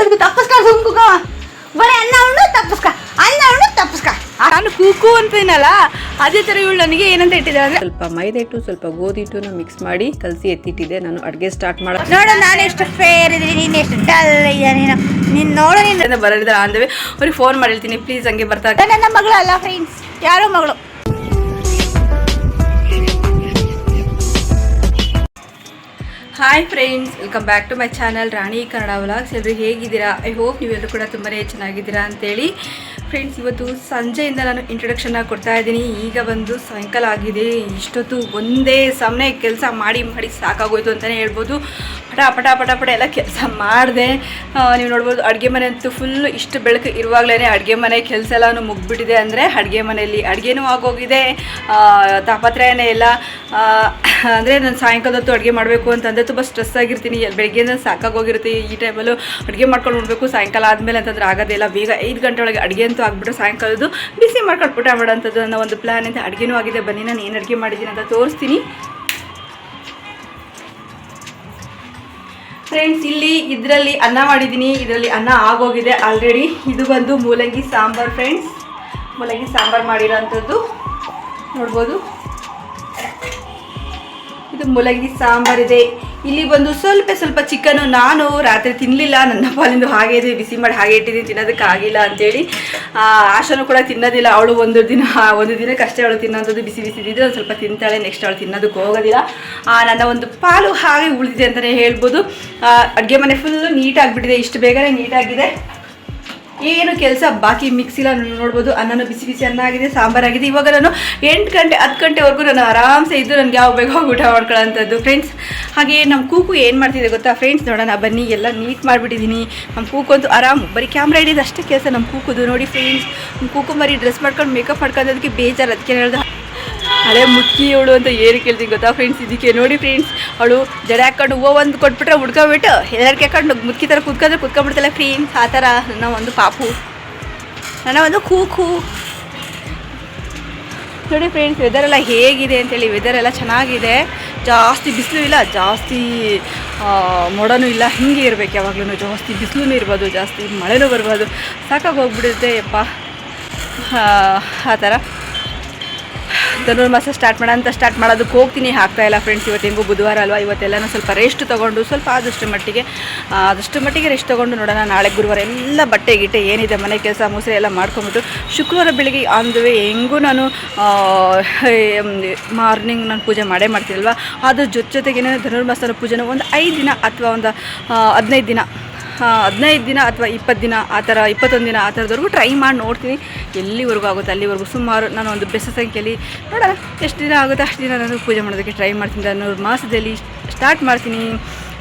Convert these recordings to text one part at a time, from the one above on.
ಅದಕ್ಕೆ ತಪ್ಪಸ್ಕ ಸುಮ್ಕುಕ ಬರೀ ಅನ್ನ ಉಣ್ಣು ತಪ್ಪಸ್ಕ. ಅನ್ನ ಉಣ್ಣು ತಪ್ಪಸ್ಕ. ನಾನು ಕೂಕು ಅಂತೀನಲ್ಲ ಅದೇ ಥರ ಇವಳು ನನಗೆ ಏನಂತ ಇಟ್ಟಿದೆ ಅಂದರೆ ಸ್ವಲ್ಪ ಮೈದೆ ಹಿಟ್ಟು ಸ್ವಲ್ಪ ಗೋಧಿ ಹಿಟ್ಟನ್ನು ಮಿಕ್ಸ್ ಮಾಡಿ ಕಲಸಿ ಎತ್ತಿಟ್ಟಿದ್ದೆ. ನಾನು ಅಡುಗೆ ಸ್ಟಾರ್ಟ್ ಮಾಡೋ ನೋಡು ನಾನು ಎಷ್ಟು ಫೇರ್ ಇದ್ದೀನಿ ನೀನು ಎಷ್ಟು ಡಲ್ ಇದೆಯಾ ನೀನು. ನೀನು ನೋಡು ನೀನು. ಬರೋದಿಲ್ಲ ಅಂದವೆ ಅವ್ರಿಗೆ ಫೋನ್ ಮಾಡಿರ್ತೀನಿ. ಪ್ಲೀಸ್ ಹಂಗೆ ಬರ್ತಾ ನನ್ನ ಮಗಳು ಅಲ್ಲ ಫ್ರೆಂಡ್ಸ್ ಯಾರೋ ಮಗಳು. Hi friends welcome back to my channel Rani Kannada vlogs ಎಲ್ಲರೂ ಹೇಗಿದ್ದೀರಾ? ಐ ಹೋಪ್ ನೀವೆಲ್ಲರೂ ಕೂಡ ತುಂಬಾ ಚೆನ್ನಾಗಿದ್ದೀರಾ ಅಂತೇಳಿ. ಫ್ರೆಂಡ್ಸ್ ಇವತ್ತು ಸಂಜೆಯಿಂದ ನಾನು ಇಂಟ್ರೊಡಕ್ಷನ್ನ ಕೊಡ್ತಾ ಇದ್ದೀನಿ. ಈಗ ಬಂದು ಸಾಯಂಕಾಲ ಆಗಿದೆ. ಇಷ್ಟೊತ್ತು ಒಂದೇ ಸಮನೆ ಕೆಲಸ ಮಾಡಿ ಮಾಡಿ ಸಾಕಾಗೋಯ್ತು ಅಂತಲೇ ಹೇಳ್ಬೋದು. ಪಟ ಪಟ ಪಟ ಪಟ ಎಲ್ಲ ಕೆಲಸ ಮಾಡಿದೆ. ನೀವು ನೋಡ್ಬೋದು, ಅಡುಗೆ ಮನೆ ಅಂತೂ ಫುಲ್ ಇಷ್ಟು ಬೆಳಕು ಇರುವಾಗಲೇ ಅಡುಗೆ ಮನೆ ಕೆಲಸ ಎಲ್ಲನೂ ಮುಗ್ಬಿಟ್ಟಿದೆ ಅಂದರೆ ಅಡುಗೆ ಮನೆಯಲ್ಲಿ ಅಡುಗೆನೂ ಆಗೋಗಿದೆ. ತಾಪತ್ರಯನೇ ಇಲ್ಲ. ಅಂದರೆ ನಾನು ಸಾಯಂಕಾಲದ ಹೊತ್ತು ಅಡುಗೆ ಮಾಡಬೇಕು ಅಂತಂದರೆ ತುಂಬ ಸ್ಟ್ರೆಸ್ ಆಗಿರ್ತೀನಿ. ಬೆಳಗ್ಗೆಯಿಂದ ಸಾಕಾಗೋಗಿರುತ್ತೆ ಈ ಟೈಮಲ್ಲೂ ಅಡುಗೆ ಮಾಡ್ಕೊಂಡು ಉಣ್ಬೇಕು, ಸಾಯಂಕಾಲ ಆದಮೇಲೆ ಅಂತಂದ್ರೆ ಇಲ್ಲ. ಬೇಗ ಐದು ಗಂಟೆ ಒಳಗೆ ಅಡುಗೆ ಆಗ್ಬಿಟ್ಟು ಸಾಯಂಕಾಲದ್ದು ಬಿಸಿ ಮಾಡ್ಕೊಂಡು ಊಟ ಮಾಡೋಂಥದ್ದು ಅನ್ನೋ ಒಂದು ಪ್ಲ್ಯಾನ್ ಅಂತ ಅಡುಗೆನೂ ಆಗಿದೆ. ಬನ್ನಿ, ನಾನು ಏನು ಅಡುಗೆ ಮಾಡಿದ್ದೀನಿ ಅಂತ ತೋರಿಸ್ತೀನಿ. ಫ್ರೆಂಡ್ಸ್ ಇಲ್ಲಿ ಇದರಲ್ಲಿ ಅನ್ನ ಮಾಡಿದ್ದೀನಿ. ಇದರಲ್ಲಿ ಅನ್ನ ಆಗೋಗಿದೆ ಆಲ್ರೆಡಿ ಇದು ಬಂದು ಮೂಲಂಗಿ ಸಾಂಬಾರ್ ಫ್ರೆಂಡ್ಸ್ ಮೂಲಂಗಿ ಸಾಂಬಾರ್ ಮಾಡಿರೋಂಥದ್ದು. ನೋಡ್ಬೋದು. ಇದು ಮೂಲಂಗಿ ಸಾಂಬಾರಿದೆ. ಇಲ್ಲಿ ಬಂದು ಸ್ವಲ್ಪ ಸ್ವಲ್ಪ ಚಿಕನ್ ನಾನು ರಾತ್ರಿ ತಿನ್ನಲಿಲ್ಲ ನನ್ನ ಪಾಲಿಂದು ಹಾಗೆ ಇದೆ, ಬಿಸಿ ಮಾಡಿ ಹಾಗೆ ಇಟ್ಟಿದ್ದೀನಿ, ತಿನ್ನೋದಕ್ಕೆ ಆಗಿಲ್ಲ ಅಂತೇಳಿ. ಆಶಾನು ಕೂಡ ತಿನ್ನೋದಿಲ್ಲ. ಅವಳು ಒಂದು ದಿನ, ಒಂದು ದಿನಕ್ಕೆ ಅಷ್ಟೇ ಅವಳು ತಿನ್ನೋಂಥದ್ದು ಬಿಸಿ ಬಿಸಿ ಇದ್ದಿದ್ದು ಒಂದು ಸ್ವಲ್ಪ ತಿಂತಾಳೆ ನೆಕ್ಸ್ಟ್ ಅವಳು ತಿನ್ನೋದಕ್ಕೆ ಹೋಗೋದಿಲ್ಲ. ನನ್ನ ಒಂದು ಪಾಲು ಹಾಗೆ ಉಳಿದಿದೆ ಅಂತಲೇ ಹೇಳ್ಬೋದು. ಅಡುಗೆ ಮನೆ ಫುಲ್ಲು ನೀಟಾಗಿಬಿಟ್ಟಿದೆ ಇಷ್ಟು ಬೇಗನೆ ನೀಟಾಗಿದೆ. ಏನು ಕೆಲಸ? ಬಾಕಿ ಮಿಕ್ಸಿಲ್ಲ ನೋಡ್ಬೋದು. ಅನ್ನನ ಬಿಸಿ ಬಿಸಿ ಅನ್ನ ಆಗಿದೆ ಸಾಂಬಾರಾಗಿದೆ. ಇವಾಗ ನಾನು ಎಂಟು ಗಂಟೆ ಹತ್ತು ಗಂಟೆವರೆಗೂ ನಾನು ಆರಾಮ್ಸೆ ಇದ್ದು ನನಗೆ ಯಾವ ಬೇಗ ಹೋಗಿ ಊಟ ಮಾಡ್ಕೊಳ್ಳೋಂಥದ್ದು ಫ್ರೆಂಡ್ಸ್ ಹಾಗೆ ನಮ್ಮ ಕೂಕು ಏನು ಮಾಡ್ತಿದೆ ಗೊತ್ತಾ? ಫ್ರೆಂಡ್ಸ್ ನೋಡೋಣ, ಬನ್ನಿ. ಎಲ್ಲ ನೀಟ್ ಮಾಡಿಬಿಟ್ಟಿದ್ದೀನಿ. ನಮ್ಮ ಕೂಕು ಅಂತೂ ಆರಾಮ್. ಬರೀ ಕ್ಯಾಮ್ರಾ ಹಿಡಿದು ಅಷ್ಟೇ ಕೆಲಸ ನಮ್ಮ ಕೂಕುದು. ನೋಡಿ ಫ್ರೆಂಡ್ಸ್ ನಮ್ಮ ಕೂಕು ಮರಿ ಡ್ರೆಸ್ ಮಾಡ್ಕೊಂಡು ಮೇಕಪ್ ಮಾಡ್ಕೊಂಡೋದಕ್ಕೆ ಬೇಜಾರು. ಅದಕ್ಕೆ ಹೇಳ್ದೆ ಹಳೆ ಮುಕ್ಕಿ ಅವಳು ಅಂತ ಏನು ಕೇಳ್ತೀನಿ ಗೊತ್ತಾ ಫ್ರೆಂಡ್ಸ್ ಇದಕ್ಕೆ ನೋಡಿ ಫ್ರೆಂಡ್ಸ್ ಅವಳು ಜಡೆ ಹಾಕೊಂಡು ಹೂವು ಒಂದು ಕೊಟ್ಬಿಟ್ರೆ ಹುಡ್ಕೊಬಿಟ್ಟು ಎಲ್ಲರಿಗೆ ಹಾಕೊಂಡು ಮುಕ್ಕಿ ಥರ ಕುತ್ಕೊಂಡ್ರೆ ಕುತ್ಕೊಂಬಿಡ್ತಲ್ಲ ಫ್ರೆಂಡ್ಸ್ ಆ ಥರ ನನ್ನ ಒಂದು ಪಾಪು. ನನ್ನ ಒಂದು ಕೂಕು. ನೋಡಿ ಫ್ರೆಂಡ್ಸ್ ವೆದರ್ ಎಲ್ಲ ಹೇಗಿದೆ ಅಂತೇಳಿ ಎಲ್ಲ ಚೆನ್ನಾಗಿದೆ. ಜಾಸ್ತಿ ಬಿಸಿಲು ಇಲ್ಲ, ಜಾಸ್ತಿ ಮೋಡನೂ ಇಲ್ಲ, ಹಿಂಗೆ ಇರಬೇಕು ಯಾವಾಗಲೂ, ಜಾಸ್ತಿ ಬಿಸಿಲು ಇರ್ಬೋದು, ಜಾಸ್ತಿ ಮಳೆನೂ ಬರ್ಬೋದು. ಸಾಕಾಗಿ ಹೋಗ್ಬಿಡುತ್ತೆ, ಯಪ್ಪ. ಆ ಥರ ಧನುರ್ಮಾಸ ಸ್ಟಾರ್ಟ್ ಮಾಡೋ, ಅಂತ ಸ್ಟಾರ್ಟ್ ಮಾಡೋದಕ್ಕೆ ಹೋಗ್ತೀನಿ. ಆಗ್ತಾ ಇಲ್ಲ ಫ್ರೆಂಡ್ಸ್ ಇವತ್ತು ಹೆಂಗೂ ಬುಧವಾರ ಅಲ್ವಾ? ಇವತ್ತೆಲ್ಲನೂ ಸ್ವಲ್ಪ ರೆಸ್ಟ್ ತೊಗೊಂಡು, ಸ್ವಲ್ಪ ಆದಷ್ಟು ಮಟ್ಟಿಗೆ ಆದಷ್ಟು ಮಟ್ಟಿಗೆ ರೆಸ್ಟ್ ತೊಗೊಂಡು ನೋಡೋಣ. ನಾಳೆ ಗುರುವಾರ ಎಲ್ಲ ಬಟ್ಟೆ ಗಿಟ್ಟೆ ಏನಿದೆ, ಮನೆ ಕೆಲಸ, ಮೊಸರೆ ಎಲ್ಲ ಮಾಡ್ಕೊಂಬಿಟ್ಟು ಶುಕ್ರವಾರ ಬೆಳಿಗ್ಗೆ ಆನ್ ದ ಹೆಂಗೂ ನಾನು ಮಾರ್ನಿಂಗ್ ನಾನು ಪೂಜೆ ಮಾಡೇ ಮಾಡ್ತೀನಲ್ವ? ಅದ್ರ ಜೊತೆ ಜೊತೆಗೇನೆ ಧನುರ್ಮಾಸನ ಪೂಜೆನ ಒಂದು ಐದು ದಿನ ಅಥವಾ ಒಂದು ಹದಿನೈದು ದಿನ ಹದಿನೈದು ದಿನ ಅಥವಾ ಇಪ್ಪತ್ತು ದಿನ, ಆ ಥರ ಇಪ್ಪತ್ತೊಂದು ದಿನ ಆ ಥರದವರೆಗೂ ಟ್ರೈ ಮಾಡಿ ನೋಡ್ತೀನಿ ಎಲ್ಲಿವರೆಗೂ ಆಗುತ್ತೆ? ಅಲ್ಲಿವರೆಗೂ ಸುಮಾರು ನಾನು ಒಂದು ಬೆಸ ಸಂಖ್ಯೆಯಲ್ಲಿ ನೋಡೋಣ. ಎಷ್ಟು ದಿನ ಆಗುತ್ತೆ? ಅಷ್ಟು ದಿನ ನಾನು ಪೂಜೆ ಮಾಡೋದಕ್ಕೆ ಟ್ರೈ ಮಾಡ್ತೀನಿ. ನಾನು ಮಾಸದಲ್ಲಿ ಸ್ಟಾರ್ಟ್ ಮಾಡ್ತೀನಿ.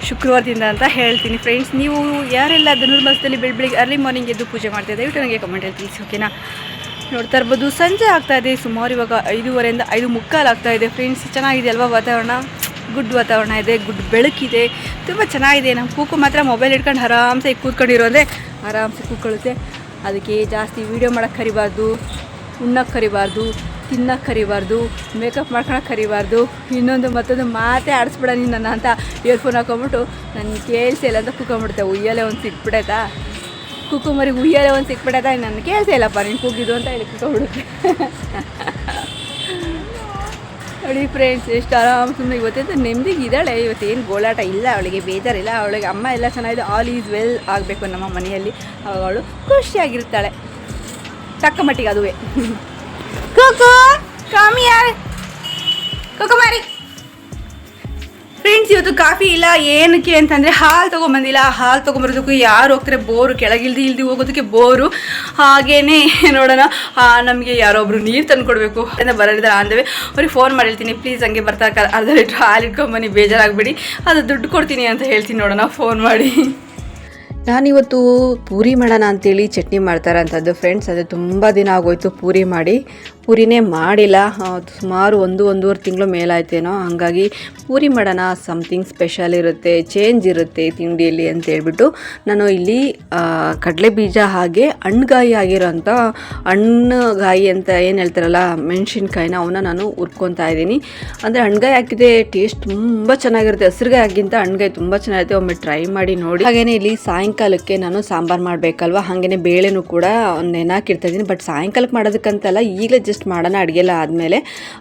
ಶುಕ್ರವಾರದಿಂದ ಅಂತ ಹೇಳ್ತೀನಿ ಫ್ರೆಂಡ್ಸ್ ನೀವು ಯಾರೆಲ್ಲ ಧನುರ್ಮಾಸದಲ್ಲಿ ಬೆಳ, ಬೆಳಿಗ್ಗೆ ಅರ್ಲಿ ಮಾರ್ನಿಂಗ್ ಎದ್ದು ಪೂಜೆ ಮಾಡ್ತಾ ದಯವಿಟ್ಟು ನನಗೆ ಕಮೆಂಟಲ್ಲಿ ತಿಳಿಸಿ ಓಕೆನಾ ನೋಡ್ತಾ ಇರ್ಬೋದು. ಸಂಜೆ ಆಗ್ತಾ ಇದೆ. ಸುಮಾರು ಇವಾಗ ಐದೂವರೆಯಿಂದ ಐದು ಮುಕ್ಕಾಲು ಇದೆ ಫ್ರೆಂಡ್ಸ್ ಚೆನ್ನಾಗಿದೆ ಅಲ್ವಾ ವಾತಾವರಣ? ಗುಡ್ ವಾತಾವರಣ ಇದೆ, ಗುಡ್ ಬೆಳಕಿದೆ. ತುಂಬ ಚೆನ್ನಾಗಿದೆ. ನಮ್ಮ ಕೂಕು ಮಾತ್ರ ಮೊಬೈಲ್ ಇಟ್ಕೊಂಡು ಆರಾಮ್ಸೆ ಕೂತ್ಕೊಂಡಿರೋ ಅಂದರೆ ಆರಾಮ್ಸೆ ಕೂತ್ಕೊಳ್ಳುತ್ತೆ. ಅದಕ್ಕೆ ಜಾಸ್ತಿ ವೀಡಿಯೋ ಮಾಡೋಕ್ಕೆ ಕರಿಬಾರ್ದು ಉಣ್ಣಕ್ಕೆ ಕರಿಬಾರ್ದು ತಿನ್ನಕ್ಕೆ ಕರಿಬಾರ್ದು ಮೇಕಪ್ ಮಾಡ್ಕೊಳಕ್ಕೆ ಕರಿಬಾರ್ದು, ಇನ್ನೊಂದು ಮತ್ತೊಂದು ಮಾತೇ ಆಡಿಸ್ಬಿಡ ನೀನು ನನ್ನ ಅಂತ ಇಯರ್ಫೋನ್ ಹಾಕೊಂಬಿಟ್ಟು ನನ್ನ ಕೇಳಿಸಿ ಇಲ್ಲ ಅಂತ ಕೂಕೊಂಬಿಡುತ್ತೆ ಉಯ್ಯಲೆ ಒಂದು ಸಿಕ್ಬಿಡೈತಾ? ಕುಕ್ಕು ಮರಿಗೆ ಉಯ್ಯಲೆ ಒಂದು ಸಿಕ್ಬಿಡೈತಾ? ನನ್ನ ಕೇಳಿಸೇ ಇಲ್ಲಪ್ಪ, ನೀನು ಕೂಗಿದ್ದು ಅಂತ ಹೇಳಿ ಕೂಕೊಂಬಿಡುತ್ತೆ ನೋಡಿ ಫ್ರೆಂಡ್ಸ್ ಎಷ್ಟು ಆರಾಮ್ ಸುಮ್ಮನೆ ಇವತ್ತಂತ ನೆಮ್ಮದಿಗೆ ಇದ್ದಾಳೆ. ಇವತ್ತೇನು ಗೋಳಾಟ ಇಲ್ಲ ಅವಳಿಗೆ, ಬೇಜಾರಿಲ್ಲ. ಅವಳಿಗೆ ಅಮ್ಮ ಎಲ್ಲ ಚೆನ್ನಾಗಿದೆ. ಆಲ್ ಈಸ್ ವೆಲ್ ಆಗಬೇಕು ನಮ್ಮ ಮನೆಯಲ್ಲಿ. ಅವಾಗ ಅವಳು ಖುಷಿಯಾಗಿರ್ತಾಳೆ. ತಕ್ಕ ಮಟ್ಟಿಗೆ ಅದುವೇ. ಕೋಕೋ ಕಾಮಿ ಯಾರು ಕೋಕೋ ಮಾರಿ. ಫ್ರೆಂಡ್ಸ್ ಇವತ್ತು ಕಾಫಿ ಇಲ್ಲ, ಏನಕ್ಕೆ ಅಂತಂದರೆ ಹಾಲು ತೊಗೊಂಬಂದಿಲ್ಲ. ಹಾಲು ತೊಗೊಂಬರೋದಕ್ಕೂ ಯಾರು ಹೋಗ್ತಾರೆ? ಬೋರು, ಕೆಳಗಿಲ್ದಿ ಇಲ್ದಿ ಹೋಗೋದಕ್ಕೆ ಬೋರು. ಹಾಗೇನೆ, ನೋಡೋಣ. ನಮಗೆ ಯಾರೊಬ್ರು ನೀರು ತಂದು ಕೊಡಬೇಕು ಅಂತ ಬರೋದಿಲ್ಲ ಅಂದವೆ ಅವ್ರಿಗೆ ಫೋನ್ ಮಾಡಿರ್ತೀನಿ. ಪ್ಲೀಸ್ ಹಂಗೆ ಬರ್ತಾ ಅರ್ಧ ಲೀಟ್ರ್ ಹಾಲು ಇಟ್ಕೊಂಬನ್ನಿ, ಬೇಜಾರಾಗಬೇಡಿ. ಅದು ದುಡ್ಡು ಕೊಡ್ತೀನಿ ಅಂತ ಹೇಳ್ತೀನಿ ನೋಡೋಣ ಫೋನ್ ಮಾಡಿ. ನಾನಿವತ್ತು ಪೂರಿ ಮಾಡೋಣ ಅಂತೇಳಿ ಚಟ್ನಿ ಮಾಡ್ತಾರೆ ಅಂತದ್ದು ಫ್ರೆಂಡ್ಸ್ ಅದು ತುಂಬ ದಿನ ಆಗೋಯ್ತು ಪೂರಿ ಮಾಡಿ. ಪೂರಿನೇ ಮಾಡಿಲ್ಲ. ಸುಮಾರು ಒಂದು, ಒಂದೂವರೆ ತಿಂಗಳು ಮೇಲಾಯ್ತೇನೋ. ಹಾಗಾಗಿ ಪೂರಿ ಮಾಡೋಣ ಸಮಥಿಂಗ್ ಸ್ಪೆಷಲ್ ಇರುತ್ತೆ ಚೇಂಜ್ ಇರುತ್ತೆ ತಿಂಡಿಯಲ್ಲಿ ಅಂತ ಹೇಳ್ಬಿಟ್ಟು ನಾನು ಇಲ್ಲಿ ಕಡಲೆ ಬೀಜ ಹಾಗೆ ಹಣ್ಗಾಯಿ ಆಗಿರೋಂಥ ಹಣ್ಣುಗಾಯಿ ಅಂತ ಏನು ಹೇಳ್ತಾರಲ್ಲ, ಮೆಣಸಿನ್ಕಾಯಿನ ಅವನ್ನ ನಾನು ಹುರ್ಕೊತಾ ಇದ್ದೀನಿ. ಅಂದರೆ ಹಣ್ಗಾಯಿ ಹಾಕಿದ್ರೆ ಟೇಸ್ಟ್ ತುಂಬ ಚೆನ್ನಾಗಿರುತ್ತೆ. ಹಸಿರುಗಾಯಿ ಆಗಿಂತ ಹಣ್ಗಾಯಿ ತುಂಬ ಚೆನ್ನಾಗಿರುತ್ತೆ. ಒಮ್ಮೆ ಟ್ರೈ ಮಾಡಿ ನೋಡಿ. ಹಾಗೇ ಇಲ್ಲಿ ಸಾಯಂಕಾಲಕ್ಕೆ ನಾನು ಸಾಂಬಾರು ಮಾಡಬೇಕಲ್ವ? ಹಾಗೆಯೇ ಬೇಳೆನೂ ಕೂಡ ನೆನಾಕಿರ್ತಾ ಇದ್ದೀನಿ. ಬಟ್ ಸಾಯಂಕಾಲಕ್ಕೆ ಮಾಡೋದಕ್ಕಂತಲ್ಲ, ಈಗಲೇ ಜಸ್ಟ್ ಮಾಡೋಣ ಅಡುಗೆ ಎಲ್ಲ ಆದಮೇಲೆ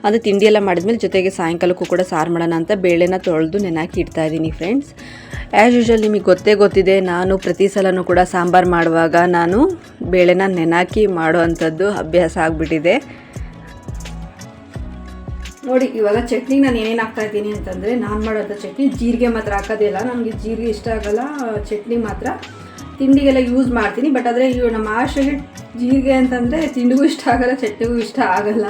ಅದು ತಿಂಡಿ ಎಲ್ಲ ಮಾಡಿದ್ಮೇಲೆ ಜೊತೆಗೆ ಸಾಯಂಕಾಲಕ್ಕೂ ಕೂಡ ಸಾರು ಮಾಡೋಣ ಅಂತ ಬೇಳೆನ ತೊಳೆದು ನೆನಾಕಿ ಇಡ್ತಾ ಇದ್ದೀನಿ ಫ್ರೆಂಡ್ಸ್ ಆ್ಯಸ್ ಯೂಶಲ್ ನಿಮಗೆ ಗೊತ್ತೇ ಗೊತ್ತಿದೆ, ನಾನು ಪ್ರತಿ ಸಲನೂ ಕೂಡ ಸಾಂಬಾರು ಮಾಡುವಾಗ ನಾನು ಬೇಳೆನ ನೆನಾಕಿ ಮಾಡೋ ಅಂಥದ್ದು ಅಭ್ಯಾಸ ಆಗಿಬಿಟ್ಟಿದೆ. ನೋಡಿ, ಇವಾಗ ಚಟ್ನಿಗೆ ನಾನು ಏನೇನು ಹಾಕ್ತಾ ಇದ್ದೀನಿ ಅಂತಂದರೆ ನಾನು ಮಾಡೋಂಥ ಚಟ್ನಿ, ಜೀರಿಗೆ ಮಾತ್ರ ಹಾಕೋದಿಲ್ಲ ನನಗೆ ಜೀರಿಗೆ ಇಷ್ಟ ಆಗೋಲ್ಲ, ಚಟ್ನಿ ಮಾತ್ರ. ತಿಂಡಿಗೆಲ್ಲ ಯೂಸ್ ಮಾಡ್ತೀನಿ ಬಟ್ ಆದರೆ ಇವು ನಮ್ಮ ಆಶೆಗೆ ಜೀರಿಗೆ ಅಂತಂದರೆ ತಿಂಡಿಗೂ ಇಷ್ಟ ಆಗಲ್ಲ, ಚಟ್ನಿಗೂ ಇಷ್ಟ ಆಗಲ್ಲ.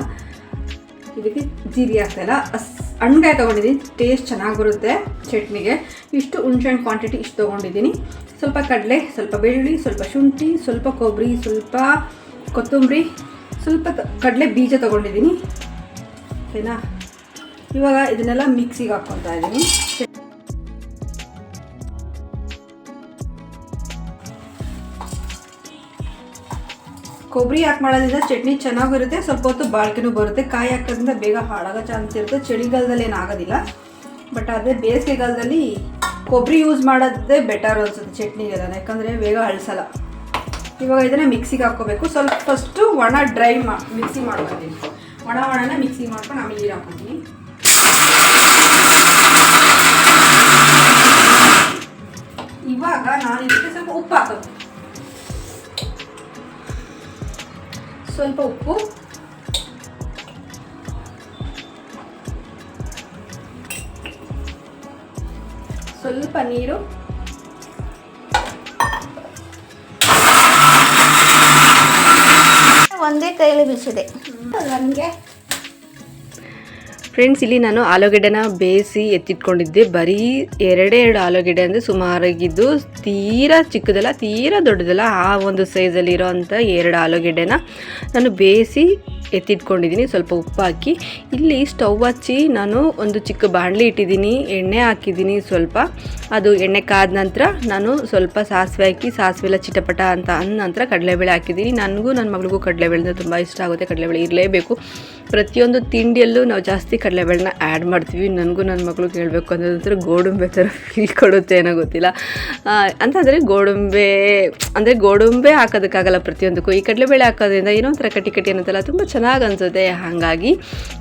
ಇದಕ್ಕೆ ಜೀರಿಗೆ ಆಗ್ತಾಯಿಲ್ಲ ಅಸ್ ಹಣ್ಗಾಯಿ ತೊಗೊಂಡಿದ್ದೀನಿ ಟೇಸ್ಟ್ ಚೆನ್ನಾಗಿ ಬರುತ್ತೆ ಚಟ್ನಿಗೆ. ಇಷ್ಟು ಹುಣ್ಸೆಹಣ್ಣು ಕ್ವಾಂಟಿಟಿ ಇಷ್ಟು ತೊಗೊಂಡಿದ್ದೀನಿ. ಸ್ವಲ್ಪ ಕಡಲೆ, ಸ್ವಲ್ಪ ಬೆಳ್ಳುಳ್ಳಿ, ಸ್ವಲ್ಪ ಶುಂಠಿ, ಸ್ವಲ್ಪ ಕೊಬ್ಬರಿ, ಸ್ವಲ್ಪ ಕೊತ್ತಂಬರಿ, ಸ್ವಲ್ಪ ಕಡಲೆ ಬೀಜ ತೊಗೊಂಡಿದ್ದೀನಿ. ಓಕೆನಾ ಇವಾಗ ಇದನ್ನೆಲ್ಲ ಮಿಕ್ಸಿಗೆ ಹಾಕ್ಕೊತಾ ಇದ್ದೀನಿ. ಕೊಬ್ಬರಿ ಹಾಕಿ ಮಾಡೋದ್ರಿಂದ ಚಟ್ನಿ ಚೆನ್ನಾಗಿರುತ್ತೆ, ಸ್ವಲ್ಪ ಹೊತ್ತು ಬಾಳ್ಕೆನೂ ಬರುತ್ತೆ. ಕಾಯಿ ಹಾಕೋದ್ರಿಂದ ಬೇಗ ಹಾಳಾಗೋ ಚಾನ್ಸ್ ಇರುತ್ತೆ. ಚಳಿಗಾಲದಲ್ಲಿ ಏನು ಆಗೋದಿಲ್ಲ. ಬಟ್ ಆದರೆ ಬೇಸಿಗೆಗಾಲದಲ್ಲಿ ಕೊಬ್ಬರಿ ಯೂಸ್ ಮಾಡೋದೇ ಬೆಟರ್ ಅನ್ಸುತ್ತೆ ಚಟ್ನಿಗೆಲ್ಲ. ಯಾಕಂದರೆ ಬೇಗ ಅಳಿಸಲ್ಲ. ಇವಾಗ ಇದನ್ನು ಮಿಕ್ಸಿಗೆ ಹಾಕ್ಕೋಬೇಕು. ಸ್ವಲ್ಪ ಫಸ್ಟು ಒಣ ಡ್ರೈ ಮಾ ಮಿಕ್ಸಿ ಮಾಡ್ಕೊತೀನಿ ಒಣ ಒಣನ ಮಿಕ್ಸಿ ಮಾಡ್ಕೊಂಡು ಆಮೇಲೆ ನೀರು ಹಾಕ್ಕೊತೀನಿ ಇವಾಗ ನಾನು ಇದಕ್ಕೆ ಸ್ವಲ್ಪ ಉಪ್ಪು ಹಾಕೋದು ಸ್ವಲ್ಪ ಉಪ್ಪು. ಸ್ವಲ್ಪ ನೀರು. ಒಂದೇ ಕೈಯಲ್ಲಿ ಬಿಸಿದೆ ನನಗೆ ಫ್ರೆಂಡ್ಸ್, ಇಲ್ಲಿ ನಾನು ಆಲೂಗೆಡ್ಡೆನ ಬೇಯಿಸಿ ಎತ್ತಿಟ್ಕೊಂಡಿದ್ದೆ. ಬರೀ ಎರಡೇ ಎರಡು ಆಲೂಗೆಡ್ಡೆ ಅಂದರೆ ಸುಮಾರಾಗಿದ್ದು, ತೀರಾ ಚಿಕ್ಕದಲ್ಲ, ತೀರಾ ದೊಡ್ಡದಲ್ಲ, ಆ ಒಂದು ಸೈಜಲ್ಲಿ ಇರೋವಂಥ ಎರಡು ಆಲೂಗೆಡ್ಡೆನ ನಾನು ಬೇಯಿಸಿ ಎತ್ತಿಟ್ಕೊಂಡಿದ್ದೀನಿ. ಸ್ವಲ್ಪ ಉಪ್ಪು ಹಾಕಿ ಇಲ್ಲಿ ಸ್ಟವ್ ಹಚ್ಚಿ ನಾನು ಒಂದು ಚಿಕ್ಕ ಬಾಣಲಿ ಇಟ್ಟಿದ್ದೀನಿ. ಎಣ್ಣೆ ಹಾಕಿದ್ದೀನಿ ಸ್ವಲ್ಪ. ಅದು ಎಣ್ಣೆ ಕಾದ ನಂತರ ನಾನು ಸ್ವಲ್ಪ ಸಾಸಿವೆ ಹಾಕಿ, ಸಾಸಿವೆ ಎಲ್ಲ ಚಿಟಪಟ ಅಂತ ಅಂದ ನಂತರ ಕಡಲೆಬೇಳೆ ಹಾಕಿದ್ದೀನಿ. ನನಗೂ ನನ್ನ ಮಗಳಿಗೂ ಕಡಲೆಬೇಳೆ ತುಂಬ ಇಷ್ಟ ಆಗುತ್ತೆ. ಕಡಲೆಬೇಳೆ ಇರಲೇಬೇಕು. ಪ್ರತಿಯೊಂದು ತಿಂಡಿಯಲ್ಲೂ ನಾವು ಜಾಸ್ತಿ ಕಡಲೆಬೇಳೆನ ಆ್ಯಡ್ ಮಾಡ್ತೀವಿ. ನನಗೂ ನನ್ನ ಮಗಳಿಗೆ ಹೇಳಬೇಕು ಅನ್ನೋದಂದ್ರೆ ಗೋಡಂಬೆ ಥರ ಫೀಲ್ ಕೊಡುತ್ತೆ ಏನೋ ಗೊತ್ತಿಲ್ಲ. ಅಂತಂದರೆ ಗೋಡಂಬೆ, ಅಂದರೆ ಗೋಡಂಬೆ ಹಾಕೋದಕ್ಕಾಗಲ್ಲ ಪ್ರತಿಯೊಂದಕ್ಕೂ. ಈ ಕಡಲೆಬೇಳೆ ಹಾಕೋದ್ರಿಂದ ಏನೋ ಒಂಥರ ಕಟಿ ಕಟಿ ಅನ್ನೋದಲ್ಲ, ತುಂಬ ಚೆನ್ನಾಗಿ ಅನ್ಸುತ್ತೆ ಹಾಗಾಗಿ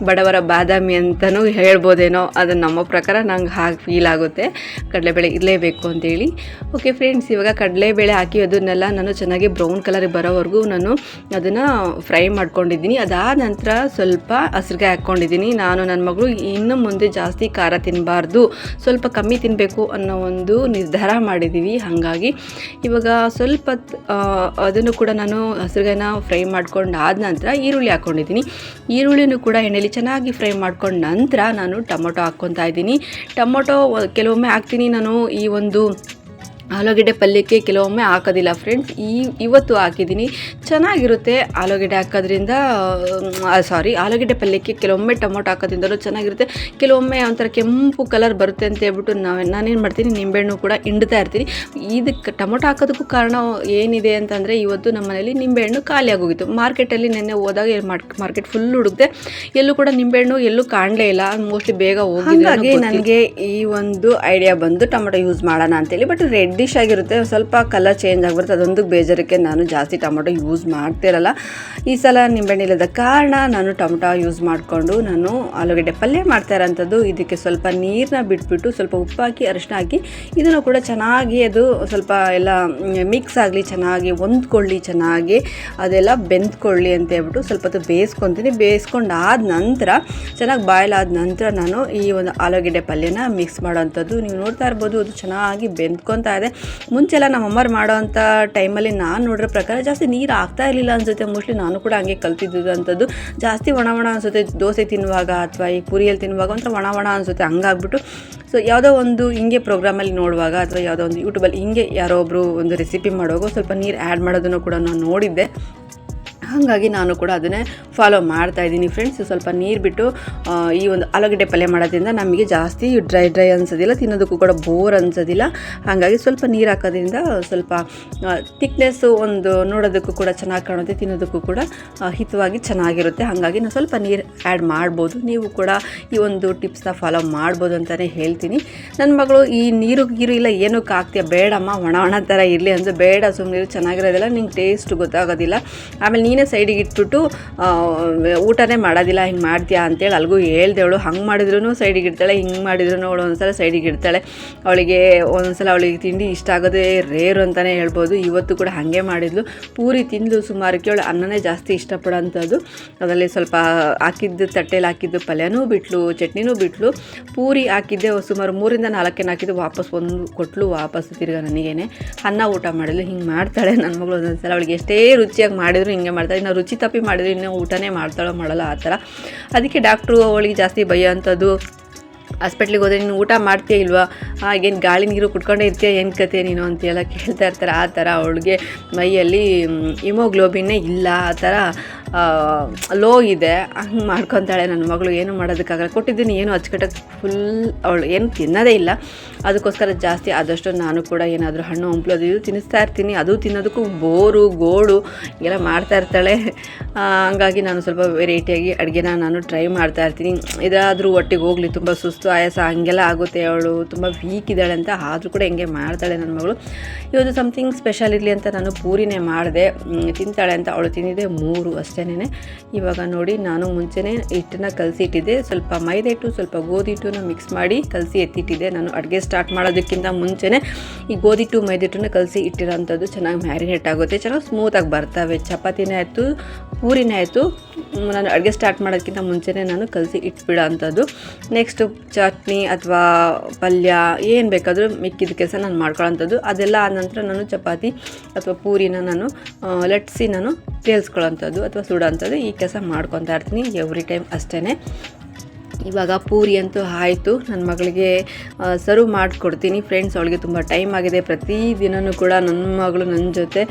ಬಡವರ ಬಾದಾಮಿ ಅಂತಲೂ ಹೇಳ್ಬೋದೇನೋ ಅದು ನಮ್ಮ ಪ್ರಕಾರ ನಂಗೆ ಹಾಗೆ ಫೀಲ್ ಆಗುತ್ತೆ. ಕಡಲೆಬೇಳೆ ಇರಲೇಬೇಕು ಅಂತೇಳಿ. ಓಕೆ ಫ್ರೆಂಡ್ಸ್ ಇವಾಗ ಕಡಲೆಬೇಳೆ ಹಾಕಿ ಅದನ್ನೆಲ್ಲ ನಾನು ಚೆನ್ನಾಗಿ ಬ್ರೌನ್ ಕಲರ್ ಬರೋವರೆಗೂ ನಾನು ಅದನ್ನು ಫ್ರೈ ಮಾಡ್ಕೊಂಡಿದ್ದೀನಿ. ಅದಾದ ನಂತರ ಸ್ವಲ್ಪ ಹಸಿರುಗೆ ಹಾಕ್ಕೊಂಡಿದ್ದೀನಿ. ನಾನು ನನ್ನ ಮಗಳು ಇನ್ನು ಮುಂದೆ ಜಾಸ್ತಿ ಖಾರ ತಿನ್ನಬಾರ್ದು ಸ್ವಲ್ಪ ಕಮ್ಮಿ ತಿನ್ನಬೇಕು ಅನ್ನೋ ಒಂದು ನಿರ್ಧಾರ ಮಾಡಿದ್ದೀವಿ. ಹಾಗಾಗಿ ಇವಾಗ ಸ್ವಲ್ಪ ಅದನ್ನು ಕೂಡ ನಾನು ಹಸಿರುಗಾಯಿನ ಫ್ರೈ ಮಾಡ್ಕೊಂಡು ಆದ ನಂತರ ಈರುಳ್ಳಿ ಈರುಳ್ಳಿನೂ ಕೂಡ ಎಣ್ಣೆಲಿ ಚೆನ್ನಾಗಿ ಫ್ರೈ ಮಾಡ್ಕೊಂಡ ನಂತರ ನಾನು ಟೊಮೊಟೊ ಹಾಕ್ಕೊತಾ ಇದ್ದೀನಿ. ಟೊಮೊಟೊ ಕೆಲವೊಮ್ಮೆ ಹಾಕ್ತೀನಿ ನಾನು ಈ ಒಂದು ಆಲೂಗೆಡ್ಡೆ ಪಲ್ಯಕ್ಕೆ ಕೆಲವೊಮ್ಮೆ ಹಾಕೋದಿಲ್ಲ ಫ್ರೆಂಡ್ಸ್ ಈ ಇವತ್ತು ಹಾಕಿದ್ದೀನಿ. ಚೆನ್ನಾಗಿರುತ್ತೆ ಆಲೂಗೆಡ್ಡೆ ಹಾಕೋದ್ರಿಂದ ಸಾರಿ ಆಲೂಗೆಡ್ಡೆ ಪಲ್ಯಕ್ಕೆ ಕೆಲವೊಮ್ಮೆ ಟೊಮೊಟೊ ಹಾಕೋದ್ರಿಂದಲೂ ಚೆನ್ನಾಗಿರುತ್ತೆ. ಕೆಲವೊಮ್ಮೆ ಒಂಥರ ಕೆಂಪು ಕಲರ್ ಬರುತ್ತೆ ಅಂತ ಹೇಳ್ಬಿಟ್ಟು ನಾವು ನಾನೇನು ಮಾಡ್ತೀನಿ ನಿಂಬೆಹಣ್ಣು ಕೂಡ ಹಿಂಡ್ತಾ ಇರ್ತೀನಿ. ಇದಕ್ಕೆ ಟೊಮೊಟೊ ಹಾಕೋದಕ್ಕೂ ಕಾರಣ ಏನಿದೆ ಅಂತಂದರೆ ಇವತ್ತು ನಮ್ಮ ಮನೇಲಿ ನಿಂಬೆಹಣ್ಣು ಖಾಲಿಯಾಗೋಗಿತ್ತು ಮಾರ್ಕೆಟಲ್ಲಿ ನೆನ್ನೆ ಹೋದಾಗ ಮಾರ್ಕೆಟ್ ಫುಲ್ ಹುಡುಕ್ತೆ ಎಲ್ಲೂ ಕೂಡ ನಿಂಬೆಹಣ್ಣು ಎಲ್ಲೂ ಕಾಣಲೇ ಇಲ್ಲ. ಮೋಸ್ಟ್ಲಿ ಬೇಗ ಹೋಗಿ ನನಗೆ ಈ ಒಂದು ಐಡಿಯಾ ಬಂದು ಟೊಮೊಟೊ ಯೂಸ್ ಮಾಡೋಣ ಅಂತೇಳಿ ಬಟ್ ರೆಡ್ಡಿಶ್ ಆಗಿರುತ್ತೆ ಸ್ವಲ್ಪ ಕಲರ್ ಚೇಂಜ್ ಆಗಿಬಿಡುತ್ತೆ. ಅದೊಂದು ಬೇಜಾರಕ್ಕೆ ನಾನು ಜಾಸ್ತಿ ಟೊಮೊಟೊ ಯೂಸ್ ಮಾಡ್ತಿರಲ್ಲ ಈ ಸಲ ನಿಂಬೆಹಣ್ಣು ಇಲ್ಲದ ಕಾರಣ ನಾನು ಟೊಮೊಟೊ ಯೂಸ್ ಮಾಡಿಕೊಂಡು ನಾನು ಆಲೂಗಡ್ಡೆ ಪಲ್ಯ ಮಾಡ್ತಾ ಇರೋಂಥದ್ದು. ಇದಕ್ಕೆ ಸ್ವಲ್ಪ ನೀರನ್ನ ಬಿಟ್ಬಿಟ್ಟು ಸ್ವಲ್ಪ ಉಪ್ಪು ಹಾಕಿ ಅರಿಶಿನ ಹಾಕಿ, ಇದನ್ನು ಕೂಡ ಚೆನ್ನಾಗಿ ಅದು ಸ್ವಲ್ಪ ಎಲ್ಲ ಮಿಕ್ಸ್ ಆಗಲಿ, ಚೆನ್ನಾಗಿ ಹೊಂದ್ಕೊಳ್ಳಿ, ಚೆನ್ನಾಗಿ ಅದೆಲ್ಲ ಬೆಂದ್ಕೊಳ್ಳಿ ಅಂತ ಹೇಳ್ಬಿಟ್ಟು ಸ್ವಲ್ಪ ಅದು ಬೇಯಿಸ್ಕೊತೀನಿ. ಬೇಯಿಸ್ಕೊಂಡಾದ ನಂತರ, ಚೆನ್ನಾಗಿ ಬಾಯ್ಲ್ ಆದ ನಂತರ ನಾನು ಈ ಒಂದು ಆಲೂಗಡ್ಡೆ ಪಲ್ಯನ ಮಿಕ್ಸ್ ಮಾಡೋವಂಥದ್ದು ನೀವು ನೋಡ್ತಾ ಇರ್ಬೋದು, ಅದು ಚೆನ್ನಾಗಿ ಬೆಂದ್ಕೊತಾ ಇದೆ. ಮುಂಚೆಲ್ಲ ನಮ್ಮ ಅಮ್ಮರು ಮಾಡೋವಂಥ ಟೈಮಲ್ಲಿ ನಾನು ನೋಡಿರೋ ಪ್ರಕಾರ ಜಾಸ್ತಿ ನೀರು ಆಗ್ತಾ ಇರಲಿಲ್ಲ ಅನ್ಸುತ್ತೆ. ಮೋಸ್ಟ್ಲಿ ನಾನು ಕೂಡ ಹಂಗೆ ಕಲ್ತಿದ್ದು ಅಂಥದ್ದು. ಜಾಸ್ತಿ ಒಣ ಒಣ ಅನಿಸುತ್ತೆ. ದೋಸೆ ತಿನ್ನುವಾಗ ಅಥವಾ ಈ ಪುರಿಯಲ್ಲಿ ತಿನ್ನುವಾಗ ಒಂಥರ ಒಣ ಒಣ ಅನಿಸುತ್ತೆ. ಹಂಗಾಗ್ಬಿಟ್ಟು ಸೊ ಯಾವುದೋ ಒಂದು ಹಿಂಗೆ ಪ್ರೋಗ್ರಾಮಲ್ಲಿ ನೋಡುವಾಗ ಅಥವಾ ಯಾವುದೋ ಒಂದು ಯೂಟ್ಯೂಬಲ್ಲಿ ಹಿಂಗೆ ಯಾರೋ ಒಬ್ಬರು ಒಂದು ರೆಸಿಪಿ ಮಾಡುವಾಗ ಸ್ವಲ್ಪ ನೀರು ಆ್ಯಡ್ ಮಾಡೋದನ್ನು ಕೂಡ ನಾನು ನೋಡಿದ್ದೆ. ಹಾಗಾಗಿ ನಾನು ಕೂಡ ಅದನ್ನೇ ಫಾಲೋ ಮಾಡ್ತಾ ಇದ್ದೀನಿ ಫ್ರೆಂಡ್ಸ್ ಸ್ವಲ್ಪ ನೀರು ಬಿಟ್ಟು ಈ ಒಂದು ಆಲೂಗಡ್ಡೆ ಪಲ್ಯ ಮಾಡೋದ್ರಿಂದ ನಮಗೆ ಜಾಸ್ತಿ ಡ್ರೈ ಡ್ರೈ ಅನ್ಸೋದಿಲ್ಲ, ತಿನ್ನೋದಕ್ಕೂ ಕೂಡ ಬೋರ್ ಅನ್ಸೋದಿಲ್ಲ. ಹಾಗಾಗಿ ಸ್ವಲ್ಪ ನೀರು ಹಾಕೋದ್ರಿಂದ ಸ್ವಲ್ಪ ತಿಕ್ನೆಸ್ಸು ಒಂದು ನೋಡೋದಕ್ಕೂ ಕೂಡ ಚೆನ್ನಾಗಿ ಕಾಣುತ್ತೆ, ತಿನ್ನೋದಕ್ಕೂ ಕೂಡ ಹಿತವಾಗಿ ಚೆನ್ನಾಗಿರುತ್ತೆ. ಹಾಗಾಗಿ ನಾನು ಸ್ವಲ್ಪ ನೀರು ಆ್ಯಡ್ ಮಾಡ್ಬೋದು. ನೀವು ಕೂಡ ಈ ಒಂದು ಟಿಪ್ಸ್ನ ಫಾಲೋ ಮಾಡ್ಬೋದು ಅಂತಲೇ ಹೇಳ್ತೀನಿ. ನನ್ನ ಮಗಳು ಈ ನೀರು, ಗೀರು ಇಲ್ಲ, ಏನಕ್ಕೆ ಹಾಕ್ತೀಯ ಬೇಡಮ್ಮ, ಒಣ ಒಣ ಥರ ಇರಲಿ ಅಂದರೆ ಬೇಡ ಸುಮ್ಮನೆ ಚೆನ್ನಾಗಿರೋದಿಲ್ಲ, ನಿಂಗೆ ಟೇಸ್ಟ್ ಗೊತ್ತಾಗೋದಿಲ್ಲ. ಆಮೇಲೆ ನೀನೇ ಸೈಡಿಗೆ ಇಟ್ಬಿಟ್ಟು ಊಟನೇ ಮಾಡೋದಿಲ್ಲ, ಹಿಂಗೆ ಮಾಡ್ತೀಯಾ ಅಂತೇಳಿ ಅಲ್ಗೂ ಹೇಳ್ದೇವಳು ಹಂಗೆ ಮಾಡಿದ್ರು ಸೈಡಿಗೆ ಇಡ್ತಾಳೆ, ಹಿಂಗೆ ಮಾಡಿದ್ರು ಅವಳು ಒಂದ್ಸಲ ಸೈಡಿಗೆ ಇಡ್ತಾಳೆ. ಅವಳಿಗೆ ಒಂದ್ಸಲ ಅವಳಿಗೆ ತಿಂಡಿ ಇಷ್ಟ ಆಗೋದೇ ರೇರು ಅಂತಲೇ ಹೇಳ್ಬೋದು. ಇವತ್ತು ಕೂಡ ಹಾಗೆ ಮಾಡಿದ್ಲು. ಪೂರಿ ತಿಂದು ಸುಮಾರು ಅವಳು ಅನ್ನನೇ ಜಾಸ್ತಿ ಇಷ್ಟಪಡೋಂಥದ್ದು. ಅದರಲ್ಲಿ ಸ್ವಲ್ಪ ಹಾಕಿದ್ದು ತಟ್ಟೆಯಲ್ಲಿ ಹಾಕಿದ್ದು ಪಲ್ಯನೂ ಬಿಟ್ಲು, ಚಟ್ನಿನೂ ಬಿಟ್ಲು. ಪೂರಿ ಹಾಕಿದ್ದೆ, ಸುಮಾರು ಮೂರಿಂದ ನಾಲ್ಕೇನು ಹಾಕಿದ್ದು, ವಾಪಸ್ ಒಂದು ಕೊಟ್ಲು, ವಾಪಸ್ ತಿರ್ಗಾ ನನಗೇನೆ. ಅನ್ನ ಊಟ ಮಾಡಿದ್ಲು, ಹಿಂಗೆ ಮಾಡ್ತಾಳೆ. ನನ್ನ ಮಗಳು ಒಂದೊಂದ್ಸಲ ಅವಳಿಗೆ ಎಷ್ಟೇ ರುಚಿಯಾಗಿ ಮಾಡಿದ್ರು ಹಿಂಗೆ ಮಾಡ್ತಾಳೆ ಇನ್ನು ರುಚಿ ತಪ್ಪಿ ಮಾಡಿದ್ರೆ ಇನ್ನೂ ಊಟನೇ ಮಾಡ್ತಾಳೋ ಮಾಡಲ್ಲ ಆ ಥರ. ಅದಕ್ಕೆ ಡಾಕ್ಟ್ರು ಅವಳಿಗೆ ಜಾಸ್ತಿ ಭಯ ಅಂಥದ್ದು. ಹಾಸ್ಪಿಟ್ಲಿಗೆ ಹೋದರೆ ನೀನು ಊಟ ಮಾಡ್ತೀಯ ಇಲ್ವಾ? ಏನು ಗಾಳಿ ನೀರು ಕುಟ್ಕೊಂಡೇ ಇರ್ತೀಯ? ಏನು ಕತೆ ನೀನು ಅಂತೆಲ್ಲ ಕೇಳ್ತಾ ಇರ್ತಾರೆ. ಆ ಥರ ಅವಳಿಗೆ ಮೈಯಲ್ಲಿ ಹಿಮೋಗ್ಲೋಬಿನ್ನೇ ಇಲ್ಲ. ಆ ಥರ ಲೋ ಇದೆ. ಹಂಗೆ ಮಾಡ್ಕೊತಾಳೆ ನನ್ನ ಮಗಳು. ಏನು ಮಾಡೋದಕ್ಕಾಗಲ್ಲ. ಕೊಟ್ಟಿದ್ದೀನಿ. ಏನು ಅಚ್ಚುಕಟ್ಟಾಗಿ ಫುಲ್ ಅವಳು ಏನು ತಿನ್ನೋದೇ ಇಲ್ಲ. ಅದಕ್ಕೋಸ್ಕರ ಜಾಸ್ತಿ ಆದಷ್ಟು ನಾನು ಕೂಡ ಏನಾದರೂ ಹಣ್ಣು, ಹಂಪಲು ಅದು ಇದು ತಿನ್ನಿಸ್ತಾ ಇರ್ತೀನಿ. ಅದು ತಿನ್ನೋದಕ್ಕೂ ಬೋರು, ಗೋಡು ಎಲ್ಲ ಮಾಡ್ತಾ ಇರ್ತಾಳೆ. ಹಂಗಾಗಿ ನಾನು ಸ್ವಲ್ಪ ವೆರೈಟಿಯಾಗಿ ಅಡುಗೆನ ನಾನು ಟ್ರೈ ಮಾಡ್ತಾ ಇರ್ತೀನಿ. ಇದಾದರೂ ಒಟ್ಟಿಗೆ ಹೋಗಲಿ. ತುಂಬ ಸುಸ್ತು ಆಯಾಸ, ಹಾಗೆಲ್ಲ ಆಗುತ್ತೆ ಅವಳು, ತುಂಬ ವೀಕ್ ಇದ್ದಾಳೆ ಅಂತ ಆದರೂ ಕೂಡ ಹೆಂಗೆ ಮಾಡ್ತಾಳೆ ನನ್ನ ಮಗಳು. ಇವತ್ತು ಸಮಥಿಂಗ್ ಸ್ಪೆಷಲ್ ಇರಲಿ ಅಂತ ನಾನು ಪೂರಿನೇ ಮಾಡಿದೆ. ತಿಂತಾಳೆ ಅಂತ ಅವಳು ತಿಂದಿದೆ ಮೂರು ಅಷ್ಟೇನೆ ಇವಾಗ ನೋಡಿ, ನಾನು ಮುಂಚೆನೇ ಹಿಟ್ಟನ್ನ ಕಲಸಿ ಇಟ್ಟಿದ್ದೆ ಸ್ವಲ್ಪ ಮೈದಾ ಹಿಟ್ಟು, ಸ್ವಲ್ಪ ಗೋಧಿ ಹಿಟ್ಟನ್ನು ಮಿಕ್ಸ್ ಮಾಡಿ ಕಲಸಿ ಎತ್ತಿಟ್ಟಿದ್ದೆ. ನಾನು ಅಡುಗೆ ಸ್ಟಾರ್ಟ್ ಮಾಡೋದಕ್ಕಿಂತ ಮುಂಚೆನೇ ಈ ಗೋಧಿ ಹಿಟ್ಟು, ಮೈದಾ ಕಲಸಿ ಇಟ್ಟಿರೋಂಥದ್ದು ಚೆನ್ನಾಗಿ ಮ್ಯಾರಿನೇಟ್ ಆಗುತ್ತೆ. ಚೆನ್ನಾಗಿ ಸ್ಮೂತಾಗಿ ಬರ್ತವೆ. ಚಪಾತಿನೇ ಆಯಿತು ಪೂರಿನೇ ಆಯಿತು. ನಾನು ಅಡುಗೆ ಸ್ಟಾರ್ಟ್ ಮಾಡೋದಕ್ಕಿಂತ ಮುಂಚೆನೇ ನಾನು ಕಲಸಿ ಇಟ್ಬಿಡೋ ಅಂಥದ್ದು. ನೆಕ್ಸ್ಟು ಚಟ್ನಿ ಅಥವಾ ಪಲ್ಯ ಏನು ಬೇಕಾದರೂ ಮಿಕ್ಕಿದ ಕೆಲಸ ನಾನು ಮಾಡ್ಕೊಳ್ಳೋಂಥದ್ದು ಅದೆಲ್ಲ ಆದ ನಂತರ ನಾನು ಚಪಾತಿ ಅಥವಾ ಪೂರಿನ ನಾನು ಲಟ್ಸಿ ನಾನು ತೇಲ್ಸ್ಕೊಳ್ಳೋಂಥದ್ದು ಅಥವಾ ಸುಡೋಂಥದ್ದು ಈ ಕೆಲಸ ಮಾಡ್ಕೊತಾ ಇರ್ತೀನಿ ಎವ್ರಿ ಟೈಮ್ ಅಷ್ಟೇ ಇವಾಗ ಪೂರಿ ಅಂತೂ ಆಯಿತು. ನನ್ನ ಮಗಳಿಗೆ ಸರ್ವ್ ಮಾಡಿಕೊಡ್ತೀನಿ. ಫ್ರೆಂಡ್ಸ್ ಅವಳಿಗೆ ತುಂಬ ಟೈಮ್ ಆಗಿದೆ. ಪ್ರತಿ ದಿನವೂ ಕೂಡ ನನ್ನ ಮಗಳು ನನ್ನ ಜೊತೆ